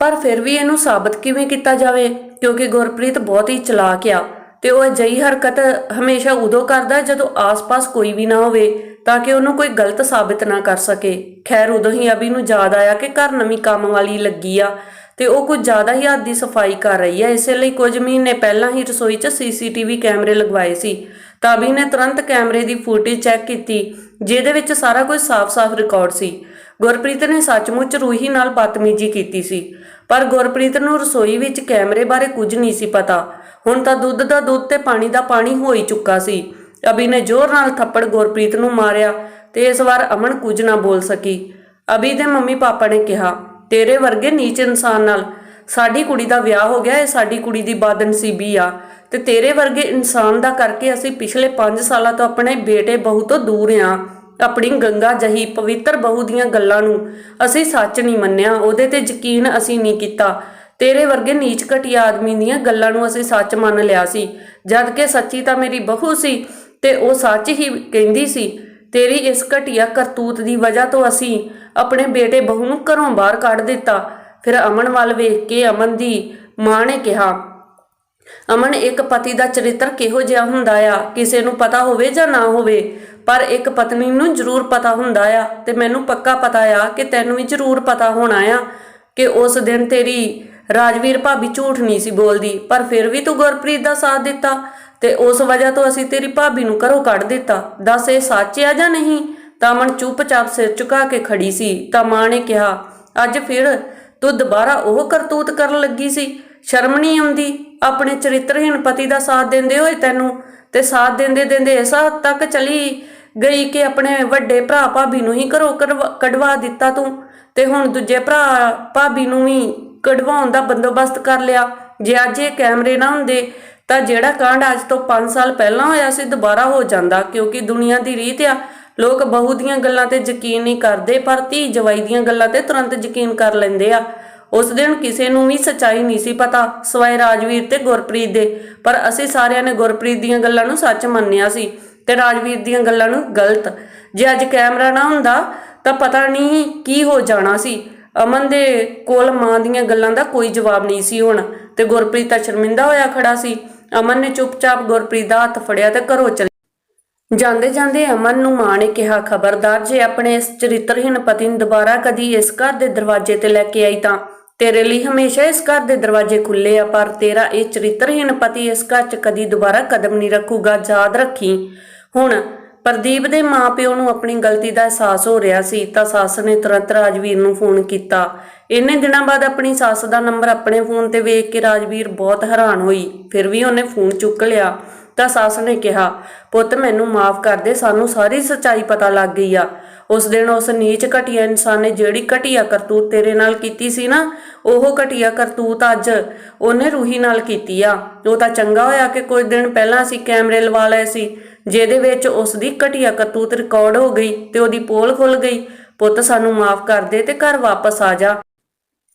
ਪਰ ਫਿਰ ਵੀ ਇਹਨੂੰ ਸਾਬਤ ਕਿਵੇਂ ਕੀਤਾ ਜਾਵੇ? ਕਿਉਂਕਿ ਗੁਰਪ੍ਰੀਤ ਬਹੁਤ ਹੀ ਚਲਾਕ ਆ ਤੇ ਉਹ ਅਜਿਹੀ ਹਰਕਤ ਹਮੇਸ਼ਾ ਉਦੋਂ ਕਰਦਾ ਜਦੋਂ ਆਸ-ਪਾਸ ਕੋਈ ਵੀ ਨਾ ਹੋਵੇ, ਤਾਂ ਕਿ ਉਹਨੂੰ ਕੋਈ ਗਲਤ ਸਾਬਿਤ ਨਾ ਕਰ ਸਕੇ। ਖੈਰ, ਉਦੋਂ ਹੀ ਅਭੀ ਨੂੰ ਯਾਦ ਆਇਆ ਕਿ ਘਰ ਨਵੀਂ ਕੰਮ ਵਾਲੀ ਲੱਗੀ ਆ ਤੇ ਉਹ ਕੁਝ ਜ਼ਿਆਦਾ ਹੀ ਹੱਦ ਦੀ ਸਫ਼ਾਈ ਕਰ ਰਹੀ ਹੈ ਇਸੇ ਲਈ ਕੁਝ ਮਹੀਨੇ ਪਹਿਲਾਂ ਹੀ ਰਸੋਈ 'ਚ ਸੀਸੀਟੀਵੀ ਕੈਮਰੇ ਲਗਵਾਏ ਸੀ। ਤਾਂ ਅਭੀ ਨੇ ਤੁਰੰਤ ਕੈਮਰੇ ਦੀ ਫੁਟੇਜ ਚੈੱਕ ਕੀਤੀ, ਜਿਹਦੇ ਵਿੱਚ ਸਾਰਾ ਕੁਝ ਸਾਫ਼-ਸਾਫ਼ ਰਿਕਾਰਡ ਸੀ। ਗੁਰਪ੍ਰੀਤ ਨੇ ਸੱਚਮੁੱਚ ਰੂਹੀ ਨਾਲ ਬਦਤਮੀਜ਼ੀ ਕੀਤੀ ਸੀ, ਪਰ ਗੁਰਪ੍ਰੀਤ ਨੂੰ ਰਸੋਈ ਵਿੱਚ ਕੈਮਰੇ ਬਾਰੇ ਕੁਝ ਨਹੀਂ ਸੀ ਪਤਾ। ਹੁਣ ਤਾਂ ਦੁੱਧ ਦਾ ਦੁੱਧ ਤੇ ਪਾਣੀ ਦਾ ਪਾਣੀ ਹੋ ਹੀ ਚੁੱਕਾ ਸੀ। ਅਭੀ ਨੇ ਜ਼ੋਰ ਨਾਲ ਥੱਪੜ ਗੁਰਪ੍ਰੀਤ ਨੂੰ ਮਾਰਿਆ ਤੇ ਇਸ ਵਾਰ ਅਮਨ ਕੁਝ ਨਾ ਬੋਲ ਸਕੀ। ਅਭੀ ਦੇ ਮੰਮੀ ਪਾਪਾ ਨੇ ਕਿਹਾ, ਤੇਰੇ ਵਰਗੇ ਨੀਚ ਇਨਸਾਨ ਨਾਲ ਸਾਡੀ ਕੁੜੀ ਦਾ ਵਿਆਹ ਹੋ ਗਿਆ, ਇਹ ਸਾਡੀ ਕੁੜੀ ਦੀ ਬਾਦਨਸੀਬੀ ਆ। ਤੇ ਤੇਰੇ ਵਰਗੇ ਇਨਸਾਨ ਦਾ ਕਰਕੇ ਅਸੀਂ ਪਿਛਲੇ 5 ਸਾਲਾਂ ਤੋਂ ਆਪਣੇ ਬੇਟੇ ਬਹੂ ਤੋਂ ਦੂਰ ਆ। ਆਪਣੀ ਗੰਗਾ ਜਹੀ ਪਵਿੱਤਰ ਬਹੂ ਦੀਆਂ ਗੱਲਾਂ ਨੂੰ ਅਸੀਂ ਸੱਚ ਨਹੀਂ ਮੰਨਿਆ, ਉਹਦੇ ਤੇ ਯਕੀਨ ਅਸੀਂ ਨਹੀਂ ਕੀਤਾ। ਤੇਰੇ ਵਰਗੇ ਨੀਚ ਘਟੀਆ ਆਦਮੀ ਦੀਆਂ ਗੱਲਾਂ ਨੂੰ ਅਸੀਂ ਸੱਚ ਮੰਨ ਲਿਆ ਸੀ। ਜਦ ਕਿ ਸੱਚੀ ਤਾਂ ਮੇਰੀ ਬਹੂ ਸੀ ਤੇ ਉਹ ਸੱਚ ਹੀ ਕਹਿੰਦੀ ਸੀ, ਤੇਰੀ ਇਸ ਘਟੀਆ ਕਰਤੂਤ ਦੀ ਵਜ੍ਹਾ ਤੋਂ ਅਸੀਂ ਆਪਣੇ ਬੇਟੇ ਬਹੂ ਨੂੰ ਘਰੋਂ ਬਾਹਰ ਕੱਢ ਦਿੱਤਾ। ਫਿਰ ਅਮਨ ਵੱਲ ਵੇਖ ਕੇ ਅਮਨ ਦੀ ਮਾਂ ਨੇ ਕਿਹਾ ਅਮਨ, ਇੱਕ ਪਤੀ ਦਾ ਚਰਿੱਤਰ ਕਿਹੋ ਜਿਹਾ ਹੁੰਦਾ ਆ? ਕਿਸੇ ਨੂੰ ਪਤਾ ਹੋਵੇ ਜਾਂ ਨਾ ਹੋਵੇ? ਪਰ ਇੱਕ ਪਤਨੀ ਨੂੰ ਜ਼ਰੂਰ ਪਤਾ ਹੁੰਦਾ ਆ ਤੇ ਮੈਨੂੰ ਪੱਕਾ ਪਤਾ ਆ ਕਿ ਤੈਨੂੰ ਵੀ ਜ਼ਰੂਰ ਪਤਾ ਹੋਣਾ ਆ ਕਿ ਉਸ ਦਿਨ ਤੇਰੀ ਰਾਜਵੀਰ ਭਾਬੀ ਝੂਠ ਨਹੀਂ ਸੀ ਬੋਲਦੀ, ਪਰ ਫਿਰ ਵੀ ਤੂੰ ਗੁਰਪ੍ਰੀਤ ਦਾ ਸਾਥ ਦਿੱਤਾ ਤੇ ਉਸ ਵਜ੍ਹਾ ਤੋਂ ਅਸੀਂ ਤੇਰੀ ਭਾਬੀ ਨੂੰ ਘਰੋਂ ਕੱਢ ਦਿੱਤਾ। ਦੱਸ, ਇਹ ਸੱਚ ਆ ਜਾਂ ਨਹੀਂ? ਤਾਂ ਅਮਨ ਚੁੱਪਚਾਪ ਸਿਰ ਝੁਕਾ ਕੇ ਖੜੀ ਸੀ। ਤਾਂ ਮਾਂ ਨੇ ਕਿਹਾ, ਅੱਜ ਫਿਰ ਤੂੰ ਦੁਬਾਰਾ ਉਹ ਕਰਤੂਤ ਕਰਨ ਲੱਗੀ ਸੀ? ਸ਼ਰਮ ਨਹੀਂ ਆਉਂਦੀ? ਆਪਣੇ ਚਰਿੱਤਰਹੀਣ ਪਤੀ ਦਾ ਸਾਥ ਦਿੰਦੇ ਹੋਏ ਤੈਨੂੰ ਤੇ ਸਾਥ ਦਿੰਦੇ ਦਿੰਦੇ ਇਸ ਹੱਦ ਤੱਕ ਚਲੀ ਗਈ ਕਿ ਆਪਣੇ ਵੱਡੇ ਭਰਾ ਭਾਬੀ ਨੂੰ ਹੀ ਘਰੋਂ ਕਰਵਾ- ਕਢਵਾ ਦਿੱਤਾ ਤੂੰ ਤੇ ਹੁਣ ਦੂਜੇ ਭਰਾ ਭਾਬੀ ਨੂੰ ਵੀ ਕਢਵਾਉਣ ਦਾ ਬੰਦੋਬਸਤ ਕਰ ਲਿਆ। ਜੇ ਅੱਜ ਇਹ ਕੈਮਰੇ ਨਾ ਹੁੰਦੇ ਤਾਂ ਜਿਹੜਾ ਕਾਂਡ ਅੱਜ ਤੋਂ 5 ਸਾਲ ਪਹਿਲਾਂ ਹੋਇਆ ਸੀ ਦੁਬਾਰਾ ਹੋ ਜਾਂਦਾ ਕਿਉਂਕਿ ਦੁਨੀਆ ਦੀ ਰੀਤ ਆ। ਲੋਕ ਬਹੂ ਦੀਆਂ ਗੱਲਾਂ ਤੇ ਯਕੀਨ ਨਹੀਂ ਕਰਦੇ ਪਰ ਧੀ ਜਵਾਈ ਦੀਆਂ ਗੱਲਾਂ ਤੇ ਤੁਰੰਤ ਯਕੀਨ ਕਰ ਲੈਂਦੇ ਆ। ਉਸ ਦਿਨ ਕਿਸੇ ਨੂੰ ਵੀ ਸੱਚਾਈ ਨਹੀਂ ਸੀ ਪਤਾ, ਸਵਾਏ ਰਾਜਵੀਰ ਤੇ ਗੁਰਪ੍ਰੀਤ ਦੇ। ਪਰ ਅਸੀਂ ਸਾਰਿਆਂ ਨੇ ਗੁਰਪ੍ਰੀਤ ਦੀਆਂ ਗੱਲਾਂ ਨੂੰ ਸੱਚ ਮੰਨਿਆ ਸੀ ਤੇ ਰਾਜਵੀਰ ਦੀਆਂ ਗੱਲਾਂ ਨੂੰ ਗਲਤ। ਜੇ ਅੱਜ ਕੈਮਰਾ ਨਾ ਹੁੰਦਾ ਤਾਂ ਪਤਾ ਨਹੀਂ ਕੀ ਹੋ ਜਾਣਾ ਸੀ। ਅਮਨ ਦੇ ਕੋਲ ਮਾਂ ਦੀਆਂ ਗੱਲਾਂ ਦਾ ਕੋਈ ਜਵਾਬ ਨਹੀਂ ਸੀ ਹੁਣ ਤੇ ਗੁਰਪ੍ਰੀਤ ਤਾਂ ਸ਼ਰਮਿੰਦਾ ਹੋਇਆ ਖੜਾ ਸੀ। ਅਮਨ ਨੇ ਚੁੱਪਚਾਪ ਗੁਰਪ੍ਰੀਤ ਦਾ ਹੱਥ ਫੜਿਆ ਤੇ ਘਰੋਂ ਚਲ ਜਾਂਦੇ ਜਾਂਦੇ ਅਮਨ ਨੂੰ ਮਾਂ ਨੇ ਕਿਹਾ, ਖਬਰਦਾਰ, ਜੇ ਆਪਣੇ ਇਸ ਚਰਿੱਤਰਹੀਣ ਪਤੀ ਨੂੰ ਦੁਬਾਰਾ ਕਦੀ ਇਸ ਘਰ ਦੇ ਦਰਵਾਜ਼ੇ ਤੇ ਲੈ ਕੇ ਆਈ ਤਾਂ? ਤੇਰੇ ਲਈ ਹਮੇਸ਼ਾ ਇਸ ਘਰ ਦੇ ਦਰਵਾਜ਼ੇ ਖੁੱਲੇ ਆ, ਪਰ ਤੇਰਾ ਇਹ ਚਰਿੱਤਰਹੀਣ ਪਤੀ ਇਸ ਘਰ 'ਚ ਕਦੀ ਦੁਬਾਰਾ ਕਦਮ ਨਹੀਂ ਰੱਖੂਗਾ, ਯਾਦ ਰੱਖੀ। ਹੁਣ ਪ੍ਰਦੀਪ ਦੇ ਮਾਪਿਓ ਨੂੰ ਆਪਣੀ ਗਲਤੀ ਦਾ ਅਹਿਸਾਸ ਹੋ ਰਿਹਾ ਸੀ, ਤਾਂ ਸੱਸ ਨੇ ਤੁਰੰਤ ਰਾਜਵੀਰ ਨੂੰ ਫੋਨ ਕੀਤਾ। ਇੰਨੇ ਦਿਨਾਂ ਬਾਅਦ ਆਪਣੀ ਸੱਸ ਦਾ ਨੰਬਰ ਆਪਣੇ ਫੋਨ ਤੇ ਵੇਖ ਕੇ ਰਾਜਵੀਰ ਬਹੁਤ ਹੈਰਾਨ ਹੋਈ, ਫਿਰ ਵੀ ਉਹਨੇ ਫੋਨ ਚੁੱਕ ਲਿਆ। ਤਾਂ ਸੱਸ ਨੇ ਕਿਹਾ, ਪੁੱਤ, ਮੈਨੂੰ ਮਾਫ ਕਰ ਦੇ, ਸਾਨੂੰ ਸਾਰੀ ਸੱਚਾਈ ਪਤਾ ਲੱਗ ਗਈ ਆ। ਉਸ ਦਿਨ ਉਸ ਨੀਚ ਘਟੀਆ ਇਨਸਾਨ ਨੇ ਜਿਹੜੀ ਘਟੀਆ ਕਰਤੂਤ ਤੇਰੇ ਨਾਲ ਕੀਤੀ ਸੀ ਨਾ ਉਹ ਘਟੀਆ ਕਰਤੂਤ ਅੱਜ ਉਹਨੇ ਰੂਹੀ ਨਾਲ ਕੀਤੀ ਆ। ਉਹ ਤਾਂ ਚੰਗਾ ਹੋਇਆ ਕਿ ਕੁਝ ਦਿਨ ਪਹਿਲਾਂ ਅਸੀਂ ਕੈਮਰੇ ਲਵਾ ਲਏ ਸੀ, ਜਿਹਦੇ ਵਿੱਚ ਉਸ ਦੀ ਘਟੀਆ ਕਰਤੂਤ ਰਿਕਾਰਡ ਹੋ ਗਈ ਤੇ ਉਹਦੀ ਪੋਲ ਖੁੱਲ ਗਈ। ਪੁੱਤ ਸਾਨੂੰ ਮਾਫ ਕਰ ਦੇ ਤੇ ਘਰ ਵਾਪਸ ਆ ਜਾ।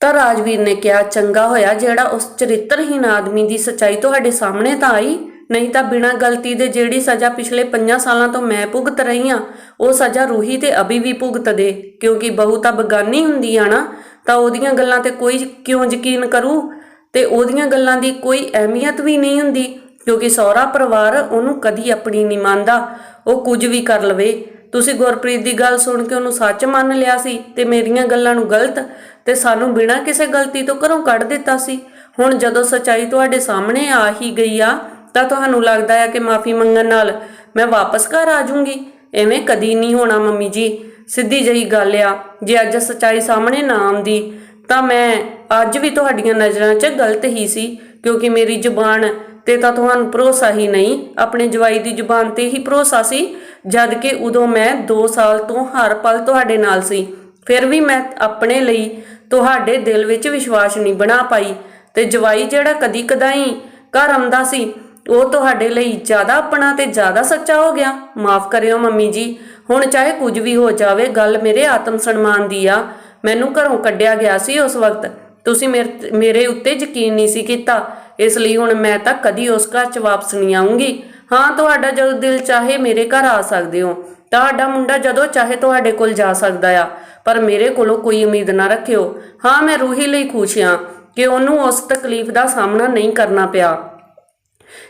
ਤਾਂ ਰਾਜਵੀਰ ਨੇ ਕਿਹਾ, ਚੰਗਾ ਹੋਇਆ ਜਿਹੜਾ ਉਸ ਚਰਿੱਤਰਹੀਣ ਆਦਮੀ ਦੀ ਸੱਚਾਈ ਤੁਹਾਡੇ ਸਾਹਮਣੇ ਤਾਂ ਆਈ। ਨਹੀਂ ਤਾਂ ਬਿਨਾਂ ਗਲਤੀ ਦੇ ਜਿਹੜੀ ਸਜ਼ਾ ਪਿਛਲੇ 5 ਸਾਲਾਂ ਤੋਂ ਮੈਂ ਭੁਗਤ ਰਹੀ ਹਾਂ ਉਹ ਸਜ਼ਾ ਰੂਹੀ ਤੇ ਅਭੀ ਵੀ ਭੁਗਤ ਦੇ, ਕਿਉਂਕਿ ਬਹੂ ਤਾਂ ਬਗਾਨੀ ਹੁੰਦੀ ਆ ਨਾ। ਤਾਂ ਉਹਦੀਆਂ ਗੱਲਾਂ ਤੇ ਕੋਈ ਕਿਉਂ ਯਕੀਨ ਕਰੂ? ਤੇ ਉਹਦੀਆਂ ਗੱਲਾਂ ਦੀ ਕੋਈ ਅਹਿਮੀਅਤ ਵੀ ਨਹੀਂ ਹੁੰਦੀ, ਕਿਉਂਕਿ ਸਹੁਰਾ ਪਰਿਵਾਰ ਉਹਨੂੰ ਕਦੀ ਆਪਣੀ ਨਹੀਂ ਮੰਨਦਾ। ਉਹ ਕੁਝ ਵੀ ਕਰ ਲਵੇ। ਤੁਸੀਂ ਗੁਰਪ੍ਰੀਤ ਦੀ ਗੱਲ ਸੁਣ ਕੇ ਉਹਨੂੰ ਸੱਚ ਮੰਨ ਲਿਆ ਸੀ ਤੇ ਮੇਰੀਆਂ ਗੱਲਾਂ ਨੂੰ ਗਲਤ ਤੇ ਸਾਨੂੰ ਬਿਨਾਂ ਕਿਸੇ ਗਲਤੀ ਤੋਂ ਘਰੋਂ ਕੱਢ ਦਿੱਤਾ ਸੀ। ਹੁਣ ਜਦੋਂ ਸੱਚਾਈ ਤੁਹਾਡੇ ਸਾਹਮਣੇ ਆ ਹੀ ਗਈ ਆ, ਤਾਂ ਤੁਹਾਨੂੰ ਲੱਗਦਾ ਹੈ ਕਿ ਮਾਫੀ ਮੰਗਣ ਨਾਲ ਮੈਂ ਵਾਪਸ ਘਰ ਆ ਜਾਊਂਗੀ? ਐਵੇਂ ਕਦੀ ਨਹੀਂ ਹੋਣਾ ਮੰਮੀ ਜੀ। ਸਿੱਧੀ ਜਿਹੀ ਗੱਲ ਆ, ਜੇ ਅੱਜ ਸੱਚਾਈ ਸਾਹਮਣੇ ਨਾ ਆਉਂਦੀ, ਤਾਂ ਮੈਂ ਅੱਜ ਵੀ ਤੁਹਾਡੀਆਂ ਨਜ਼ਰਾਂ 'ਚ ਗਲਤ ਹੀ ਸੀ, ਕਿਉਂਕਿ ਮੇਰੀ ਜ਼ੁਬਾਨ ਤੇ ਤਾਂ ਤੁਹਾਨੂੰ ਭਰੋਸਾ ਹੀ ਨਹੀਂ, ਆਪਣੇ ਜਵਾਈ ਦੀ ਜ਼ੁਬਾਨ ਤੇ ਹੀ ਭਰੋਸਾ ਸੀ ਜਦ ਕਿ ਉਦੋਂ ਮੈਂ 2 ਸਾਲ ਤੋਂ ਹਰ ਪਲ ਤੁਹਾਡੇ ਨਾਲ ਸੀ, ਫਿਰ ਵੀ ਮੈਂ ਆਪਣੇ ਲਈ ਤੁਹਾਡੇ ਦਿਲ ਵਿੱਚ ਵਿਸ਼ਵਾਸ ਨਹੀਂ ਬਣਾ ਪਾਈ, ਤੇ ਜਵਾਈ ਜਿਹੜਾ ਕਦੀ ਕਦਾਈ ਘਰ ਆਉਂਦਾ ਸੀ, ਉਹ ਤੁਹਾਡੇ ਲਈ ਜ਼ਿਆਦਾ ਆਪਣਾ ਤੇ ਜ਼ਿਆਦਾ ਸੱਚਾ ਹੋ ਗਿਆ, ਮਾਫ ਕਰਿਓ ਮੰਮੀ ਜੀ ਹੁਣ ਚਾਹੇ ਕੁਝ ਵੀ ਹੋ ਜਾਵੇ, ਗੱਲ ਮੇਰੇ ਆਤਮ ਸਨਮਾਨ ਦੀ ਆ। ਮੈਨੂੰ ਘਰੋਂ ਕੱਢਿਆ ਗਿਆ ਸੀ ਉਸ ਵਕਤ। ਤੁਸੀਂ ਮੇਰੇ ਉੱਤੇ ਯਕੀਨ ਨਹੀਂ ਸੀ ਕੀਤਾ। ਇਸ ਲਈ ਹੁਣ ਮੈਂ ਤਾਂ ਕਦੀ ਉਸ ਘਰ 'ਚ ਵਾਪਸ ਨਹੀਂ ਆਉਂਗੀ ਹਾਂ, ਤੁਹਾਡਾ ਜਦੋਂ ਦਿਲ ਚਾਹੇ ਮੇਰੇ ਘਰ ਆ ਸਕਦੇ ਹੋ। ਤੁਹਾਡਾ ਮੁੰਡਾ ਜਦੋਂ ਚਾਹੇ ਤੁਹਾਡੇ ਕੋਲ ਜਾ ਸਕਦਾ ਆ। ਪਰ ਮੇਰੇ ਕੋਲੋਂ ਕੋਈ ਉਮੀਦ ਨਾ ਰੱਖਿਓ। ਹਾਂ, ਮੈਂ ਰੂਹੀ ਲਈ ਖੁਸ਼ ਹਾਂ ਕਿ ਉਹਨੂੰ ਉਸ ਤਕਲੀਫ ਦਾ ਸਾਹਮਣਾ ਨਹੀਂ ਕਰਨਾ ਪਿਆ।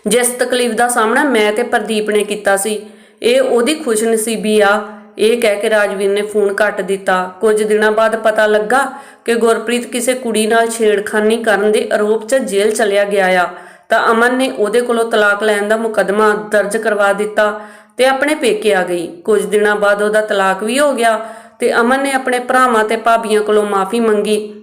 ਜਿਸ ਤਕਲੀਫ ਦਾ ਸਾਹਮਣਾ ਮੈਂ ਤੇ ਪ੍ਰਦੀਪ ਨੇ ਕੀਤਾ ਸੀ। ਇਹ ਉਹਦੀ ਖੁਸ਼ਨਸੀਬੀ ਆ। ਇਹ ਕਹਿ ਕੇ ਰਾਜਵੀਰ ਨੇ ਫੋਨ ਕੱਟ ਦਿੱਤਾ। ਕੁਝ ਦਿਨਾਂ ਬਾਅਦ ਪਤਾ ਲੱਗਾ ਕਿ ਗੁਰਪ੍ਰੀਤ ਕਿਸੇ ਕੁੜੀ ਨਾਲ ਛੇੜਖਾਨੀ ਕਰਨ ਦੇ ਆਰੋਪ 'ਚ ਜੇਲ੍ਹ ਚਲਿਆ ਗਿਆ ਆ। ਤਾਂ ਅਮਨ ਨੇ ਉਹਦੇ ਕੋਲੋਂ ਤਲਾਕ ਲੈਣ ਦਾ ਮੁਕੱਦਮਾ ਦਰਜ ਕਰਵਾ ਦਿੱਤਾ ਤੇ ਆਪਣੇ ਪੇਕੇ ਆ ਗਈ। ਕੁਝ ਦਿਨਾਂ ਬਾਅਦ ਉਹਦਾ ਤਲਾਕ ਵੀ ਹੋ ਗਿਆ ਤੇ ਅਮਨ ਨੇ ਆਪਣੇ ਭਰਾਵਾਂ ਤੇ ਭਾਬੀਆਂ ਕੋਲੋਂ ਮਾਫੀ ਮੰਗੀ।